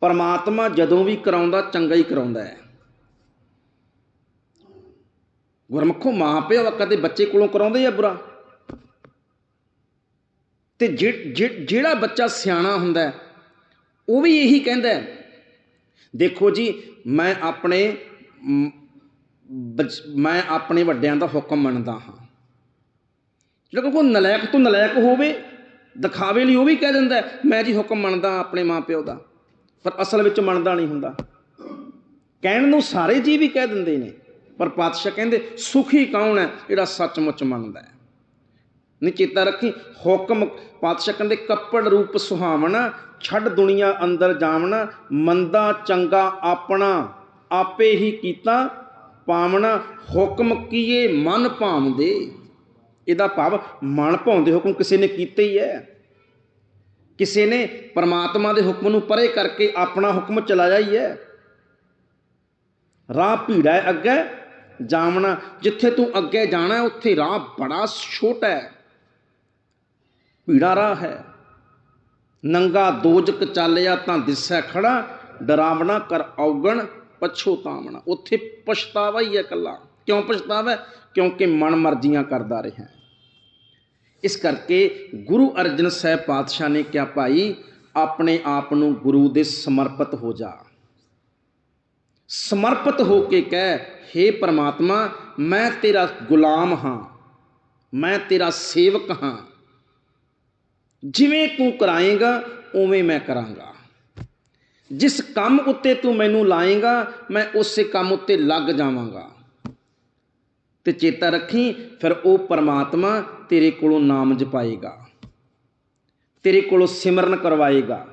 ਪਰਮਾਤਮਾ ਜਦੋਂ ਵੀ ਕਰਾਉਂਦਾ, ਚੰਗਾ ਹੀ ਕਰਾਉਂਦਾ ਹੈ। ਗੁਰਮਖੋ ਮਾਂ ਪਿਓ ਕਦੇ ਬੱਚੇ ਕੋਲੋਂ ਕਰਾਉਂਦੇ ਆ ਬੁਰਾ? ਤੇ ਜਿ- ਜਿ- ਜਿਹੜਾ ਬੱਚਾ ਸਿਆਣਾ ਹੁੰਦਾ ਉਹ ਵੀ ਇਹੀ ਕਹਿੰਦਾ ਦੇਖੋ ਜੀ ਮੈਂ ਆਪਣੇ ਮ, ਮੈਂ ਆਪਣੇ ਵੱਡਿਆਂ ਦਾ ਹੁਕਮ ਮੰਨਦਾ ਹਾਂ। ਜਿਹੜਾ ਕੋਈ ਨਲਾਇਕ ਤੋਂ ਨਲਾਇਕ ਹੋਵੇ ਦਿਖਾਵੇ ਲਈ ਉਹ ਵੀ ਕਹਿ ਦਿੰਦਾ ਮੈਂ ਜੀ ਹੁਕਮ ਮੰਨਦਾ ਆਪਣੇ ਮਾਪਿਓ ਦਾ ਪਰ ਅਸਲ ਵਿੱਚ ਮੰਨਦਾ ਨਹੀਂ ਹੁੰਦਾ। ਕਹਿਣ ਨੂੰ ਸਾਰੇ ਜੀ ਵੀ ਕਹਿ ਦਿੰਦੇ ਨੇ। ਪਰ ਪਾਤਸ਼ਾਹ ਕਹਿੰਦੇ, ਸੁਖੀ ਕੌਣ ਹੈ ਜਿਹੜਾ ਸੱਚਮੁੱਚ ਮੰਨਦਾ ਹੈ? ਨੀ ਚੇਤਾ ਰੱਖੀ, ਹੁਕਮ ਪਾਤਸ਼ਾਹ ਕਹਿੰਦੇ, ਕੱਪੜ ਰੂਪ ਸੁਹਾਵਣਾ, ਛੱਡ ਦੁਨੀਆ ਅੰਦਰ ਜਾਵਣਾ, ਮੰਦਾ ਚੰਗਾ ਆਪਣਾ ਆਪੇ ਹੀ ਕੀਤਾ ਪਾਵਣਾ, ਹੁਕਮ ਕੀਏ ਮਨ ਭਾਵਦੇ? ਇਹਦਾ ਭਾਵ ਮਨ ਭਾਉਂਦੇ ਹੁਕਮ ਕਿਸੇ ਨੇ ਕੀਤੇ ਹੀ ਹੈ। ਕਿਸੇ ਨੇ ਪਰਮਾਤਮਾ ਦੇ ਹੁਕਮ ਨੂੰ ਪਰੇ ਕਰਕੇ ਆਪਣਾ ਹੁਕਮ ਚਲਾਇਆ ਹੀ ਹੈ। ਰਾਹ ਭੀੜਾ ਹੈ ਅੱਗੇ ਜਾਵਣਾ ਜਿੱਥੇ ਤੂੰ ਅੱਗੇ ਜਾਣਾ ਉੱਥੇ ਰਾਹ ਬੜਾ ਛੋਟਾ ਹੈ। ਭੀੜਾ ਰਾਹ ਹੈ। ਨੰਗਾ ਦੋਜਕ ਚੱਲਿਆ ਤਾਂ ਦਿਸੈ ਖੜਾ, ਡਰਾਵਣਾ ਕਰ ਔਗਣ ਪਛੋਤਾਵਣਾ ਉੱਥੇ ਪਛਤਾਵਾ ਹੀ ਹੈ ਇਕੱਲਾ। ਕਿਉਂ ਪਛਤਾਵਾ? ਕਿਉਂਕਿ ਮਨ ਮਰਜ਼ੀਆਂ ਕਰਦਾ ਰਿਹਾ ਇਸ ਕਰਕੇ ਗੁਰੂ ਅਰਜਨ ਸਾਹਿਬ ਪਾਤਸ਼ਾਹ ਨੇ ਕਿਹਾ, ਭਾਈ, ਆਪਣੇ ਆਪ ਨੂੰ ਗੁਰੂ ਦੇ ਸਮਰਪਿਤ ਹੋ ਜਾ। ਸਮਰਪਿਤ ਹੋ ਕੇ ਕਹਿ हे ਪਰਮਾਤਮਾ, ਮੈਂ ਤੇਰਾ ਗੁਲਾਮ ਹਾਂ, ਮੈਂ ਤੇਰਾ ਸੇਵਕ ਹਾਂ। ਜਿਵੇਂ ਤੂੰ ਕਰਾਏਗਾ, ਉਵੇਂ ਮੈਂ ਕਰਾਂਗਾ। ਜਿਸ ਕੰਮ ਉੱਤੇ ਤੂੰ ਮੈਨੂੰ ਲਾਏਗਾ, ਮੈਂ ਉਸੇ ਕੰਮ ਉੱਤੇ ਲੱਗ ਜਾਵਾਂਗਾ। ਤੇ ਚੇਤਾ ਰੱਖੀ, ਫਿਰ ਉਹ ਪਰਮਾਤਮਾ ਤੇਰੇ ਕੋਲੋਂ ਨਾਮ ਜਪਾਏਗਾ। ਤੇਰੇ ਕੋਲੋਂ ਸਿਮਰਨ ਕਰਵਾਏਗਾ।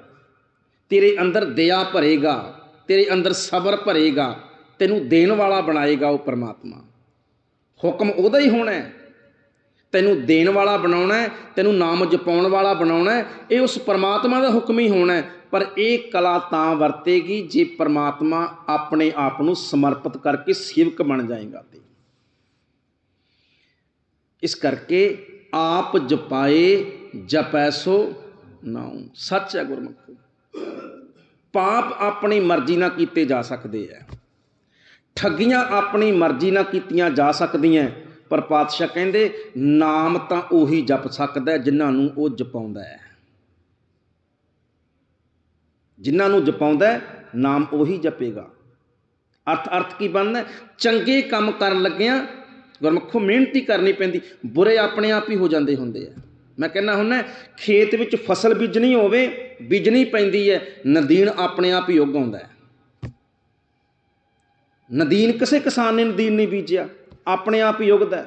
ਤੇਰੇ ਅੰਦਰ ਦਇਆ ਭਰੇਗਾ। ਤੇਰੇ ਅੰਦਰ ਸਬਰ ਭਰੇਗਾ, ਤੈਨੂੰ ਦੇਣ ਵਾਲਾ ਬਣਾਏਗਾ ਉਹ ਪਰਮਾਤਮਾ। ਹੁਕਮ ਉਹਦਾ ਹੀ ਹੋਣਾ ਹੈ। ਤੈਨੂੰ ਦੇਣ ਵਾਲਾ ਬਣਾਉਣਾ ਹੈ, ਤੈਨੂੰ ਨਾਮ ਜਪਾਉਣ ਵਾਲਾ ਬਣਾਉਣਾ ਹੈ, ਇਹ ਉਸ ਪਰਮਾਤਮਾ ਦਾ ਹੁਕਮ ਹੀ ਹੋਣਾ ਹੈ। ਪਰ ਇਹ ਕਲਾ ਤਾਂ ਵਰਤੇਗੀ ਜੇ ਪਰਮਾਤਮਾ ਆਪਣੇ ਆਪ ਨੂੰ ਸਮਰਪਿਤ ਕਰਕੇ ਸੇਵਕ ਬਣ ਜਾਏਗਾ ਤੇ। ਇਸ ਕਰਕੇ ਆਪ ਜਪਾਏ ਜਪੈਸੋ ਨਾਉ। ਸੱਚ ਹੈ ਗੁਰਮੁਖੋ। ਪਾਪ ਆਪਣੀ ਮਰਜ਼ੀ ਨਾਲ ਕੀਤੇ ਜਾ ਸਕਦੇ ਆ ਠੱਗੀਆਂ ਆਪਣੀ ਮਰਜ਼ੀ ਨਾਲ ਕੀਤੀਆਂ ਜਾ ਸਕਦੀਆਂ ਪਰ ਪਾਤਸ਼ਾਹ ਕਹਿੰਦੇ, ਨਾਮ ਤਾਂ ਉਹੀ ਜਪ ਸਕਦਾ ਹੈ ਜਿਨ੍ਹਾਂ ਨੂੰ ਉਹ ਜਪਾਉਂਦਾ ਹੈ ਜਿਨ੍ਹਾਂ ਨੂੰ ਜਪਾਉਂਦਾ ਨਾਮ ਉਹੀ ਜਪੇਗਾ। ਅਰਥ ਅਰਥ ਕੀ ਬਣਦਾ ਚੰਗੇ ਕੰਮ ਕਰਨ ਲੱਗਿਆਂ ਗੁਰਮੁਖੋ ਮਿਹਨਤੀ ਕਰਨੀ ਪੈਂਦੀ, ਬੁਰੇ ਆਪਣੇ ਆਪ ਹੀ ਹੋ ਜਾਂਦੇ ਹੁੰਦੇ ਆ ਮੈਂ ਕਹਿੰਦਾ ਹੁੰਦਾ, ਖੇਤ ਵਿੱਚ ਫਸਲ ਬੀਜਣੀ ਹੋਵੇ, ਬੀਜਣੀ ਪੈਂਦੀ ਹੈ, ਨਦੀਨ ਆਪਣੇ ਆਪ ਹੀ ਉੱਗ ਆਉਂਦਾ ਹੈ। ਨਦੀਨ ਕਿਸੇ ਕਿਸਾਨ ਨੇ ਨਦੀਨ ਨਹੀਂ ਬੀਜਿਆ, ਆਪਣੇ ਆਪ ਹੀ ਉਗਦਾ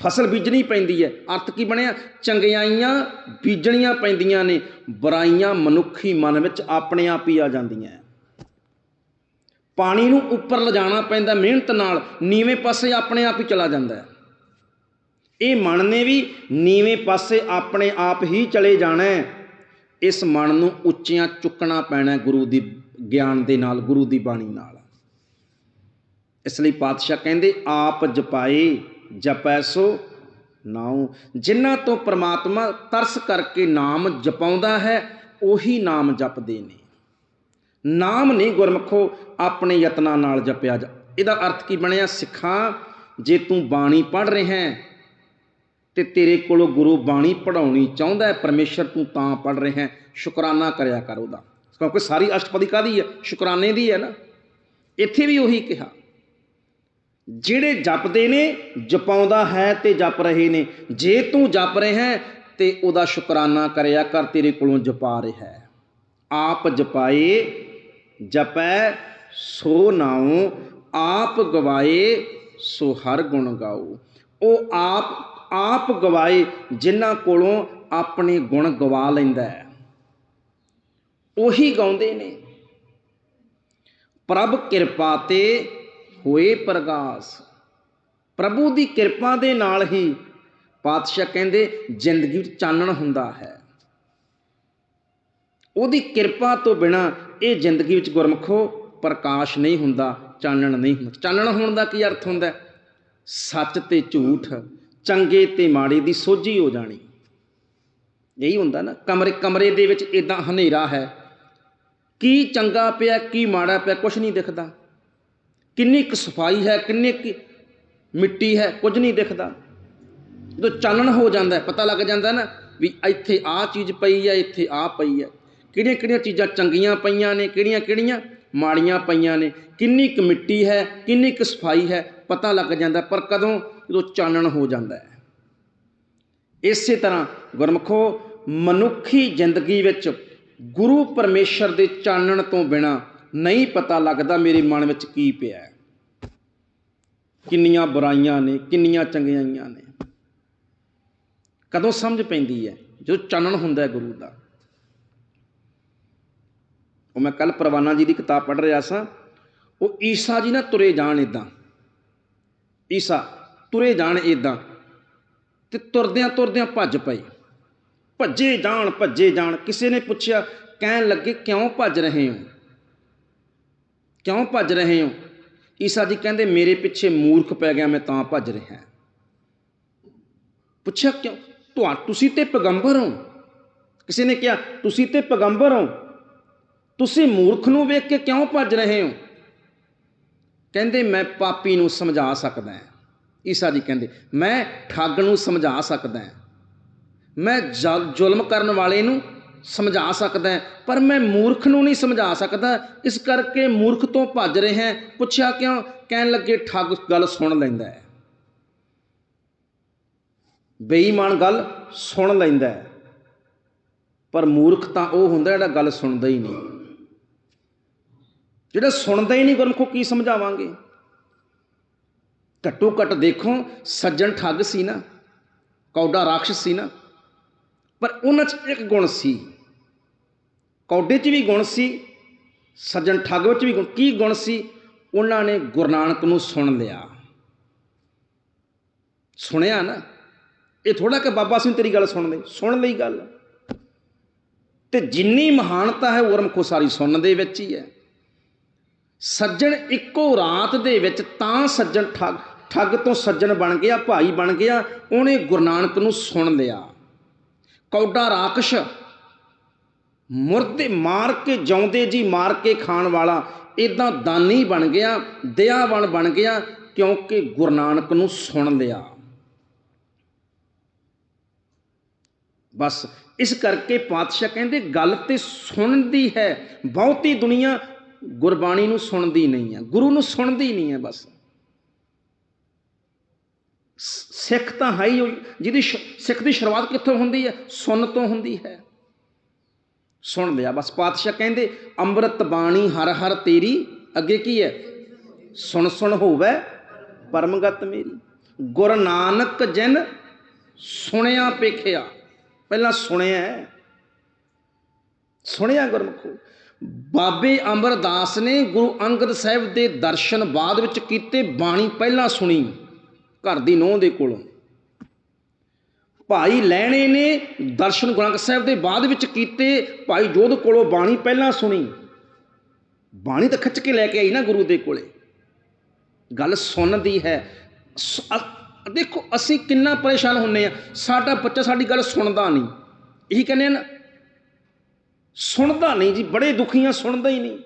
ਫਸਲ ਬੀਜਣੀ ਪੈਂਦੀ ਹੈ, ਅਰਥ ਕੀ ਬਣਿਆ? ਚੰਗਿਆਈਆਂ ਬੀਜਣੀਆਂ ਪੈਂਦੀਆਂ ਨੇ, ਬੁਰਾਈਆਂ ਮਨੁੱਖੀ ਮਨ ਵਿੱਚ ਆਪਣੇ ਆਪ ਹੀ ਆ ਜਾਂਦੀਆਂ ਪਾਣੀ ਨੂੰ ਉੱਪਰ ਲਿਜਾਣਾ ਪੈਂਦਾ, ਮਿਹਨਤ ਨਾਲ, ਨੀਵੇਂ ਪਾਸੇ ਆਪਣੇ ਆਪ ਹੀ ਚਲਾ ਜਾਂਦਾ ਹੈ। ਇਹ ਮਨ ਨੇ ਵੀ ਨੀਵੇਂ ਪਾਸੇ ਆਪਣੇ ਆਪ ਹੀ ਚਲੇ ਜਾਣਾ ਹੈ। ਇਸ ਮਨ ਨੂੰ ਉੱਚੀਆਂ ਚੁੱਕਣਾ ਪੈਣਾ ਗੁਰੂ ਦੀ ਗਿਆਨ ਦੇ ਨਾਲ, ਗੁਰੂ ਦੀ ਬਾਣੀ ਨਾਲ। ਇਸ ਲਈ ਪਾਤਸ਼ਾਹ ਕਹਿੰਦੇ, ਆਪ ਜਪਾਏ, ਜਪੈ ਸੋ ਨਾਉ। ਜਿਨ੍ਹਾਂ ਤੋਂ ਪ੍ਰਮਾਤਮਾ ਤਰਸ ਕਰਕੇ ਨਾਮ ਜਪਾਉਂਦਾ ਹੈ, ਉਹੀ ਨਾਮ ਜਪਦੇ ਨੇ। ਨਾਮ ਨਹੀਂ ਗੁਰਮਖੋ, ਆਪਣੇ ਯਤਨਾਂ ਨਾਲ ਜਪਿਆ ਜਾ। ਇਹਦਾ ਅਰਥ ਕੀ ਬਣਿਆ? ਸਿੱਖਾਂ, ਜੇ ਤੂੰ ਬਾਣੀ ਪੜ੍ਹ ਰਿਹਾ ਹੈ ਤੇ ਤੇਰੇ ਕੋਲੋਂ ਗੁਰੂ ਬਾਣੀ ਪੜਾਉਣੀ ਚਾਹੁੰਦਾ ਹੈ, ਪਰਮੇਸ਼ਰ ਤੂੰ ਤਾਂ ਪੜ੍ਹ ਰਿਹਾ ਸ਼ੁਕਰਾਨਾ ਕਰਿਆ ਕਰ ਉਹਦਾ। ਕਿਉਂਕਿ ਸਾਰੀ ਅਸ਼ਟਪਦੀ ਕਾਦੀ ਹੈ? ਸ਼ੁਕਰਾਨੇ ਦੀ ਹੈ ਨਾ। ਇੱਥੇ ਵੀ ਉਹੀ ਕਿਹਾ। ਜਿਹੜੇ ਜਪਦੇ ਨੇ, ਜਪਾਉਂਦਾ ਹੈ ਤੇ ਜਪ ਰਹੇ ਨੇ। ਜੇ ਤੂੰ ਜਪ ਰਿਹਾ ਹੈ, ਤੇ ਉਹਦਾ ਸ਼ੁਕਰਾਨਾ ਕਰਿਆ ਕਰ, ਤੇਰੇ ਕੋਲੋਂ ਜਪਾ ਰਿਹਾ ਹੈ। ਆਪ ਜਪਾਏ, ਜਪੈ, ਸੋ ਨਾਉ, ਆਪ ਗਵਾਏ, ਸੋ ਹਰ ਗੁਣ ਗਾਓ। ਉਹ ਆਪ ਆਪ ਗਵਾਏ, ਜਿਨ੍ਹਾਂ ਕੋਲੋਂ ਆਪਣੇ ਗੁਣ ਗਵਾ ਲੈਂਦਾ ਹੈ। ਉਹੀ ਗਾਉਂਦੇ ਨੇ। ਪ੍ਰਭ ਕਿਰਪਾ ਤੇ ਹੋਏ ਪ੍ਰਗਾਸ। ਪ੍ਰਭੂ ਦੀ ਕਿਰਪਾ ਦੇ ਨਾਲ ਹੀ ਪਾਤਸ਼ਾਹ ਕਹਿੰਦੇ, ਜ਼ਿੰਦਗੀ ਵਿੱਚ ਚਾਨਣ ਹੁੰਦਾ ਹੈ। ਉਹਦੀ ਕਿਰਪਾ ਤੋਂ ਬਿਨਾ ਇਹ ਜ਼ਿੰਦਗੀ ਵਿੱਚ ਗੁਰਮਖੋ ਪ੍ਰਕਾਸ਼ ਨਹੀਂ ਹੁੰਦਾ, ਚਾਨਣ ਨਹੀਂ ਹੁੰਦਾ। ਚਾਨਣ ਹੋਣ ਦਾ ਕੀ ਅਰਥ ਹੁੰਦਾ ਸੱਚ ਤੇ ਝੂਠ ਚੰਗੇ ਤੇ ਮਾੜੇ ਦੀ ਸੋਝੀ ਹੋ ਜਾਣੀ। ਇਹੀ ਹੁੰਦਾ ਨਾ, ਕਮਰੇ ਕਮਰੇ ਦੇ ਵਿੱਚ ਇਦਾਂ ਹਨੇਰਾ ਹੈ। ਕੀ ਚੰਗਾ ਪਿਆ, ਕੀ ਮਾੜਾ ਪਿਆ ਕੁਝ ਨਹੀਂ ਦਿਖਦਾ। ਕਿੰਨੀ ਕੁ ਸਫ਼ਾਈ ਹੈ, ਕਿੰਨੀ ਕੁ ਮਿੱਟੀ ਹੈ, ਕੁਝ ਨਹੀਂ ਦਿਖਦਾ। ਜਦੋਂ ਚਾਨਣ ਹੋ ਜਾਂਦਾ ਪਤਾ ਲੱਗ ਜਾਂਦਾ ਨਾ ਵੀ ਇੱਥੇ ਆਹ ਚੀਜ਼ ਪਈ ਹੈ, ਇੱਥੇ ਆਹ ਪਈ ਹੈ। ਕਿਹੜੀਆਂ ਕਿਹੜੀਆਂ ਚੀਜ਼ਾਂ ਚੰਗੀਆਂ ਪਈਆਂ ਨੇ, ਕਿਹੜੀਆਂ ਕਿਹੜੀਆਂ ਮਾੜੀਆਂ ਪਈਆਂ ਨੇ। ਕਿੰਨੀ ਕੁ ਮਿੱਟੀ ਹੈ, ਕਿੰਨੀ ਕੁ ਸਫ਼ਾਈ ਹੈ, ਪਤਾ ਲੱਗ ਜਾਂਦਾ। ਪਰ ਕਦੋਂ ਜਦੋਂ ਚਾਨਣ ਹੋ ਜਾਂਦਾ ਹੈ। ਇਸੇ ਤਰ੍ਹਾਂ ਗੁਰਮਖੋ ਮਨੁੱਖੀ ਜ਼ਿੰਦਗੀ ਵਿੱਚ ਗੁਰੂ ਪਰਮੇਸ਼ਰ ਦੇ ਚਾਨਣ ਤੋਂ ਬਿਨਾ ਨਹੀਂ ਪਤਾ ਲੱਗਦਾ ਮੇਰੇ ਮਨ ਵਿੱਚ ਕੀ ਪਿਆ ਹੈ। ਕਿੰਨੀਆਂ ਬੁਰਾਈਆਂ ਨੇ, ਕਿੰਨੀਆਂ ਚੰਗਿਆਈਆਂ ਨੇ। ਕਦੋਂ ਸਮਝ ਪੈਂਦੀ ਹੈ ਜਦੋਂ ਚਾਨਣ ਹੁੰਦਾ ਹੈ ਗੁਰੂ ਦਾ। ਉਹ ਮੈਂ ਕੱਲ ਪਰਵਾਨਾ ਜੀ ਦੀ ਕਿਤਾਬ ਪੜ੍ਹ ਰਿਹਾ ਸਾਂ। ਉਹ ਈਸਾ ਜੀ ਨਾ ਤੁਰੇ ਜਾਣ ਇਦਾਂ। ਈਸਾ ਤੁਰੇ ਜਾਣ ਇਦਾਂ ਤੇ ਤੁਰਦਿਆਂ ਤੁਰਦਿਆਂ ਭੱਜ ਪਏ। ਭੱਜੇ ਜਾਣ ਭੱਜੇ ਜਾਣ, ਕਿਸੇ ਨੇ ਪੁੱਛਿਆ, ਕਹਿਣ ਲੱਗੇ, ਕਿਉਂ ਭੱਜ ਰਹੇ ਹੋ? ਕਿਉਂ ਭੱਜ ਰਹੇ ਹੋ? ਈਸਾ ਜੀ ਕਹਿੰਦੇ, ਮੇਰੇ ਪਿੱਛੇ ਮੂਰਖ ਪੈ ਗਿਆ, ਮੈਂ ਤਾਂ ਭੱਜ ਰਿਹਾ ਪੁੱਛਿਆ, ਕਿਉਂ? ਤੁਹਾ, ਤੁਸੀਂ ਤੇ ਪੈਗੰਬਰ ਹੋ? ਕਿਸੇ ਨੇ ਕਿਹਾ, ਤੁਸੀਂ ਤੇ ਪੈਗੰਬਰ ਹੋ? ਤੁਸੀਂ ਮੂਰਖ ਨੂੰ ਵੇਖ ਕੇ ਕਿਉਂ ਭੱਜ ਰਹੇ ਹੋ? ਕਹਿੰਦੇ, ਮੈਂ ਪਾਪੀ ਨੂੰ ਸਮਝਾ ਸਕਦਾ ਹਾਂ। ਈਸਾ ਜੀ ਕਹਿੰਦੇ, ਮੈਂ ਠੱਗ ਨੂੰ ਸਮਝਾ ਸਕਦਾ ਮੈਂ ਜ਼ਲ- ਜ਼ੁਲਮ ਕਰਨ ਵਾਲੇ ਨੂੰ ਸਮਝਾ ਸਕਦਾ ਪਰ ਮੈਂ ਮੂਰਖ ਨੂੰ ਨਹੀਂ ਸਮਝਾ ਸਕਦਾ। ਇਸ ਕਰਕੇ ਮੂਰਖ ਤੋਂ ਭੱਜ ਰਿਹਾ ਹਾਂ। ਪੁੱਛਿਆ ਕਿਉਂ? ਕਹਿਣ ਲੱਗੇ, ਠੱਗ ਗੱਲ ਸੁਣ ਲੈਂਦਾ ਹੈ। ਬੇਈਮਾਨ ਗੱਲ ਸੁਣ ਲੈਂਦਾ ਹੈ। ਪਰ ਮੂਰਖ ਤਾਂ ਉਹ ਹੁੰਦਾ ਜਿਹੜਾ ਗੱਲ ਸੁਣਦਾ ਹੀ ਨਹੀਂ। ਜਿਹੜਾ ਸੁਣਦਾ ਹੀ ਨਹੀਂ ਗੁਰਮੁਖੋ ਕੀ ਸਮਝਾਵਾਂਗੇ? ਘੱਟੋ ਘੱਟ ਦੇਖੋ, ਸੱਜਣ ਠੱਗ ਸੀ ਨਾ, ਕੌਡਾ ਰਾਖਸ਼ ਸੀ ਨਾ, ਪਰ ਉਹਨਾਂ 'ਚ ਇੱਕ ਗੁਣ ਸੀ। ਕੌਡੇ 'ਚ ਵੀ ਗੁਣ ਸੀ, ਸੱਜਣ ਠੱਗ ਵਿੱਚ ਵੀ ਗੁਣ, ਕੀ ਗੁਣ ਸੀ? ਉਹਨਾਂ ਨੇ ਗੁਰੂ ਨਾਨਕ ਨੂੰ ਸੁਣ ਲਿਆ। ਸੁਣਿਆ ਨਾ? ਇਹ ਥੋੜਾ ਕਿ ਬਾਬਾ ਸਿੰਘ ਤੇਰੀ ਗੱਲ ਸੁਣ ਲਈ ਸੁਣ ਲਈ ਗੱਲ। ਤੇ ਜਿੰਨੀ ਮਹਾਨਤਾ ਹੈ ਗੁਰਮੁਖੋ ਸਾਰੀ ਸੁਣਨ ਦੇ ਵਿੱਚ ਹੀ ਹੈ। ਸੱਜਣ ਇੱਕੋ ਰਾਤ ਦੇ ਵਿੱਚ ਤਾਂ ਸੱਜਣ ਠੱਗ ਠੱਗ ਤੋਂ ਸੱਜਣ ਬਣ ਗਿਆ, ਭਾਈ ਬਣ ਗਿਆ, ਉਹਨੇ ਗੁਰੂ ਨਾਨਕ ਨੂੰ ਸੁਣ ਲਿਆ। ਕੌਡਾ ਰਾਕਸ਼ ਮੁਰਦੇ ਮਾਰ ਕੇ ਜਾਉਂਦੇ ਜੀ, ਮਾਰ ਕੇ ਖਾਣ ਵਾਲਾ ਇਦਾਂ ਦਾਨੀ ਬਣ ਗਿਆ ਦਇਆਵਾਨ ਬਣ ਗਿਆ, ਕਿਉਂਕਿ ਗੁਰੂ ਨਾਨਕ ਨੂੰ ਸੁਣ ਲਿਆ। ਬਸ ਇਸ ਕਰਕੇ ਪਾਤਸ਼ਾਹ ਕਹਿੰਦੇ, ਗੱਲ ਤੇ ਸੁਣਦੀ ਹੈ, ਬਹੁਤੀ ਦੁਨੀਆ ਗੁਰਬਾਣੀ ਨੂੰ ਸੁਣਦੀ ਨਹੀਂ ਹੈ, ਗੁਰੂ ਨੂੰ ਸੁਣਦੀ ਨਹੀਂ ਹੈ ਬਸ। ਸਿੱਖ ਤਾਂ ਹੈ ਹੀ ਉਹ, ਜਿਹਦੀ ਸ਼- ਸਿੱਖ ਦੀ ਸ਼ੁਰੂਆਤ ਕਿੱਥੋਂ ਹੁੰਦੀ ਹੈ? ਸੁਣ ਤੋਂ ਹੁੰਦੀ ਹੈ। ਸੁਣ ਲਿਆ ਬਸ ਪਾਤਸ਼ਾਹ ਕਹਿੰਦੇ ਅੰਮ੍ਰਿਤ ਬਾਣੀ ਹਰ ਹਰ ਤੇਰੀ ਅੱਗੇ ਕੀ ਹੈ? ਸੁਣ ਸੁਣ ਹੋਵੇ ਪਰਮਗਤ ਮੇਰੀ। ਗੁਰ ਨਾਨਕ ਜਨ ਸੁਣਿਆ ਪੇਖਿਆ। ਪਹਿਲਾਂ ਸੁਣਿਆ ਸੁਣਿਆ ਗੁਰਮੁਖੋ। ਬਾਬੇ ਅਮਰਦਾਸ ਨੇ ਗੁਰੂ ਅੰਗਦ ਸਾਹਿਬ ਦੇ ਦਰਸ਼ਨ ਬਾਅਦ ਵਿੱਚ ਕੀਤੇ ਬਾਣੀ ਪਹਿਲਾਂ ਸੁਣੀ। ਘਰ ਦੀ ਨੋਹ ਦੇ ਕੋਲੋਂ। ਭਾਈ ਲੈਣੇ ਨੇ ਦਰਸ਼ਨ ਗੁਰੰਗ ਸਾਹਿਬ ਦੇ ਬਾਅਦ ਵਿੱਚ ਕੀਤੇ, ਭਾਈ ਜੋਧ ਕੋਲੋਂ ਬਾਣੀ ਪਹਿਲਾਂ ਸੁਣੀ। ਬਾਣੀ ਤਾਂ ਖਿੱਚ ਕੇ ਲੈ ਕੇ ਆਈ ਨਾ ਗੁਰੂ ਦੇ ਕੋਲੇ। ਗੱਲ ਸੁਣਦੀ ਹੈ। ਦੇਖੋ ਅਸੀਂ ਕਿੰਨਾ ਪਰੇਸ਼ਾਨ ਹੁੰਨੇ ਆ। ਸਾਡਾ ਬੱਚਾ ਸਾਡੀ ਗੱਲ ਸੁਣਦਾ ਨਹੀਂ। ਇਹੀ ਕਹਿੰਦੇ ਆ ਨਾ, ਸੁਣਦਾ ਨਹੀਂ ਜੀ, ਬੜੇ ਦੁਖੀਆਂ ਸੁਣਦਾ ਹੀ ਨਹੀਂ।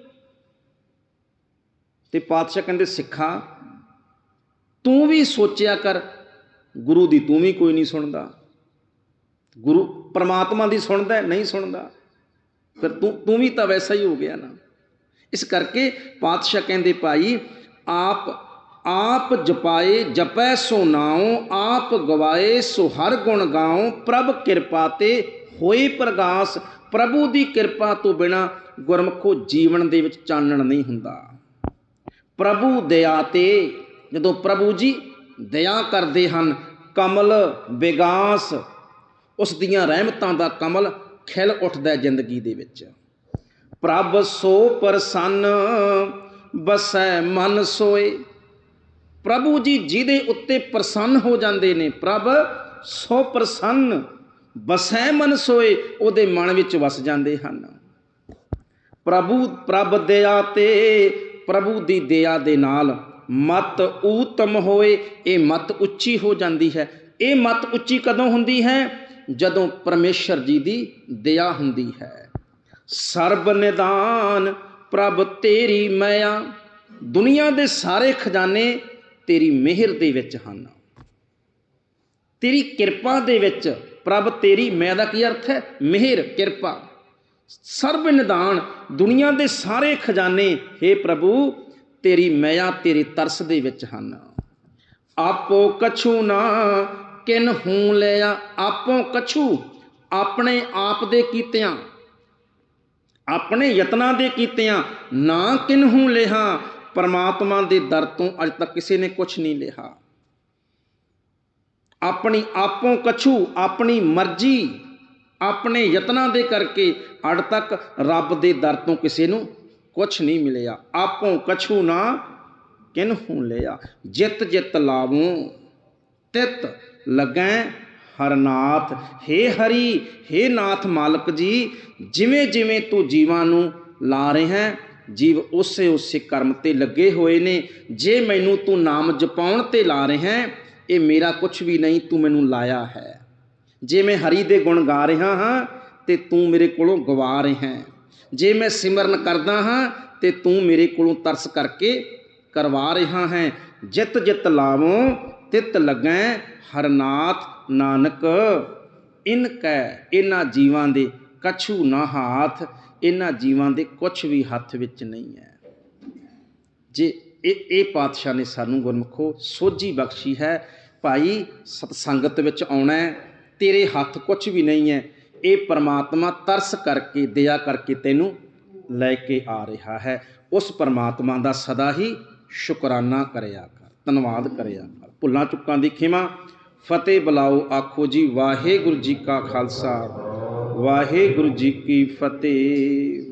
ਤੇ ਪਾਤਸ਼ਾਹ ਕਹਿੰਦੇ, ਸਿੱਖਾਂ ਤੂੰ ਵੀ ਸੋਚਿਆ ਕਰ, ਗੁਰੂ ਦੀ ਤੂੰ ਵੀ ਕੋਈ ਨਹੀਂ ਸੁਣਦਾ। ਗੁਰੂ ਪਰਮਾਤਮਾ ਦੀ ਸੁਣਦਾ, ਨਹੀਂ ਸੁਣਦਾ। ਫਿਰ ਤੂੰ ਤੂੰ ਵੀ ਤਾਂ ਵੈਸਾ ਹੀ ਹੋ ਗਿਆ ਨਾ। ਇਸ ਕਰਕੇ ਪਾਤਸ਼ਾਹ ਕਹਿੰਦੇ, ਭਾਈ, ਆਪ ਆਪ ਜਪਾਏ, ਜਪੈ ਸੋ ਨਾਉ, ਆਪ ਗਵਾਏ ਸੋ ਹਰ ਗੁਣ ਗਾਉ, ਪ੍ਰਭ ਕਿਰਪਾ ਤੇ ਹੋਏ ਪ੍ਰਗਾਸ। ਪ੍ਰਭੂ ਦੀ ਕਿਰਪਾ ਤੋਂ ਬਿਨਾ ਗੁਰਮਖੋ ਜੀਵਨ ਦੇ ਵਿੱਚ ਚਾਨਣ ਨਹੀਂ ਹੁੰਦਾ। ਪ੍ਰਭੂ ਦਇਆ ਤੇ ਜਦੋਂ ਪ੍ਰਭੂ ਜੀ ਦਇਆ ਕਰਦੇ ਹਨ, ਕਮਲ ਵਿਗਾਸ ਉਸ ਦੀਆਂ ਰਹਿਮਤਾਂ ਦਾ ਕਮਲ ਖਿਲ ਉੱਠਦਾ ਹੈ ਜ਼ਿੰਦਗੀ ਦੇ ਵਿੱਚ। ਪ੍ਰਭ ਸੋ ਪ੍ਰਸੰਨ, ਬਸੈ ਮਨ ਸੋਏ। ਪ੍ਰਭੂ ਜੀ ਜਿਹਦੇ ਉੱਤੇ ਪ੍ਰਸੰਨ ਹੋ ਜਾਂਦੇ ਨੇ, ਪ੍ਰਭ ਸੋ ਪ੍ਰਸੰਨ, ਬਸੈ ਮਨ ਸੋਏ, ਉਹਦੇ ਮਨ ਵਿੱਚ ਵਸ ਜਾਂਦੇ ਹਨ। ਪ੍ਰਭੂ, ਪ੍ਰਭ ਦਇਆ ਤੇ ਪ੍ਰਭੂ ਦੀ ਦਇਆ ਦੇ ਨਾਲ ਮਤ ਊਤਮ ਹੋਏ, ਇਹ ਮਤ ਉੱਚੀ ਹੋ ਜਾਂਦੀ ਹੈ। ਇਹ ਮਤ ਉੱਚੀ ਕਦੋਂ ਹੁੰਦੀ ਹੈ? ਜਦੋਂ ਪਰਮੇਸ਼ਰ ਜੀ ਦੀ ਦਇਆ ਹੁੰਦੀ ਹੈ। ਸਰਬ ਨਿਦਾਨ ਪ੍ਰਭ ਤੇਰੀ ਮਾਇਆ, ਦੁਨੀਆ ਦੇ ਸਾਰੇ ਖਜ਼ਾਨੇ ਤੇਰੀ ਮਿਹਰ ਦੇ ਵਿੱਚ ਹਨ। ਤੇਰੀ ਕਿਰਪਾ ਦੇ ਵਿੱਚ ਪ੍ਰਭ ਤੇਰੀ ਮੈਂ ਦਾ ਕੀ ਅਰਥ ਹੈ? ਮਿਹਰ, ਕਿਰਪਾ। ਸਰਬ ਨਿਦਾਨ ਦੁਨੀਆ ਦੇ ਸਾਰੇ ਖਜ਼ਾਨੇ हे ਪ੍ਰਭੂ ਤੇਰੀ ਮਾਇਆ ਤੇਰੇ ਤਰਸ ਦੇ ਵਿੱਚ ਹਨ। ਆਪੋ ਕਛੂ ਨਾ ਕਿਨ ਹੂੰ ਲਿਆ। ਆਪੋ ਕਛੂ ਆਪਣੇ ਆਪ ਦੇ ਕੀਤਿਆਂ, ਆਪਣੇ ਯਤਨਾਂ ਦੇ ਕੀਤਿਆਂ ਨਾ ਕਿਨਹੂ ਲਿਆ। ਪਰਮਾਤਮਾ ਦੇ ਦਰ ਤੋਂ ਅਜ ਤੱਕ ਕਿਸੇ ਨੇ ਕੁਝ ਨਹੀਂ ਲਿਆ। ਆਪਣੀ ਆਪੋਂ ਕਛੂ, ਆਪਣੀ ਮਰਜ਼ੀ, ਆਪਣੇ ਯਤਨਾਂ ਦੇ ਕਰਕੇ ਅੜ ਤੱਕ ਰੱਬ ਦੇ ਦਰ ਤੋਂ ਕਿਸੇ ਨੂੰ ਕੁਛ ਨਹੀਂ ਮਿਲਿਆ। ਆਪੋਂ ਕਛੂ ਨਾ ਕਿਨਹੂ ਲਿਆ। ਜਿਤ ਜਿਤ ਲਾਵੋਂ, ਤਿਤ ਲੱਗੈ ਹਰਨਾਥ। हे ਹਰੀ हे ਨਾਥ ਮਾਲਕ ਜੀ, ਜਿਵੇਂ ਜਿਵੇਂ ਤੂੰ ਜੀਵਾਂ ਨੂੰ ਲਾ ਰਿਹਾ ਹੈ ਜੀਵ ਉਸੇ ਉਸੇ ਕਰਮ ਤੇ ਲੱਗੇ ਹੋਏ ਨੇ। ਜੇ ਮੈਨੂੰ ਤੂੰ ਨਾਮ ਜਪਾਉਣ ਤੇ ਲਾ ਰਿਹਾ ਹੈ ਇਹ ਮੇਰਾ ਕੁਝ ਵੀ ਨਹੀਂ, ਤੂੰ ਮੈਨੂੰ ਲਾਇਆ ਹੈ। ਜੇ ਮੈਂ ਹਰੀ ਦੇ ਗੁਣ ਗਾ ਰਿਹਾ ਹਾਂ, ਤੇ ਤੂੰ ਮੇਰੇ ਕੋਲੋਂ ਗਵਾ ਰਿਹਾ ਹੈ ਜੇ ਮੈਂ ਸਿਮਰਨ ਕਰਦਾ ਹਾਂ ਤੇ ਤੂੰ ਮੇਰੇ ਕੋਲੋਂ ਤਰਸ ਕਰਕੇ ਕਰਵਾ ਰਿਹਾ ਹੈ। ਜਿਤ ਜਿਤ ਲਾਵੋਂ, ਤਿਤ ਲੱਗੈ ਹਰਨਾਥ ਨਾਨਕ। ਇਨ ਕੈ ਇਹਨਾਂ ਜੀਵਾਂ ਦੇ ਕਛੂ ਨਾ ਹਾਥ ਇਹਨਾਂ ਜੀਵਾਂ ਦੇ ਕੁਛ ਵੀ ਹੱਥ ਵਿੱਚ ਨਹੀਂ ਹੈ। ਜੇ ਇਹ ਇਹ ਪਾਤਸ਼ਾਹ ਨੇ ਸਾਨੂੰ ਗੁਰਮਖੋ ਸੋਝੀ ਬਖਸ਼ੀ ਹੈ, ਭਾਈ ਸਤਸੰਗਤ ਵਿੱਚ ਆਉਣਾ ਤੇਰੇ ਹੱਥ ਕੁਛ ਵੀ ਨਹੀਂ ਹੈ ਇਹ ਪਰਮਾਤਮਾ ਤਰਸ ਕਰਕੇ, ਦਇਆ ਕਰਕੇ ਤੈਨੂੰ ਲੈ ਕੇ ਆ ਰਿਹਾ ਹੈ। ਉਸ ਪਰਮਾਤਮਾ ਦਾ ਸਦਾ ਹੀ ਸ਼ੁਕਰਾਨਾ ਕਰਿਆ ਕਰ, ਧੰਨਵਾਦ ਕਰਿਆ ਕਰ। ਭੁੱਲਾਂ ਚੁੱਕਾਂ ਦੀ ਖਿਮਾ, ਫਤਿਹ ਬੁਲਾਓ, ਆਖੋ ਜੀ, ਵਾਹਿਗੁਰੂ ਜੀ ਕਾ ਖਾਲਸਾ, ਵਾਹਿਗੁਰੂ ਜੀ ਕੀ ਫਤਿਹ।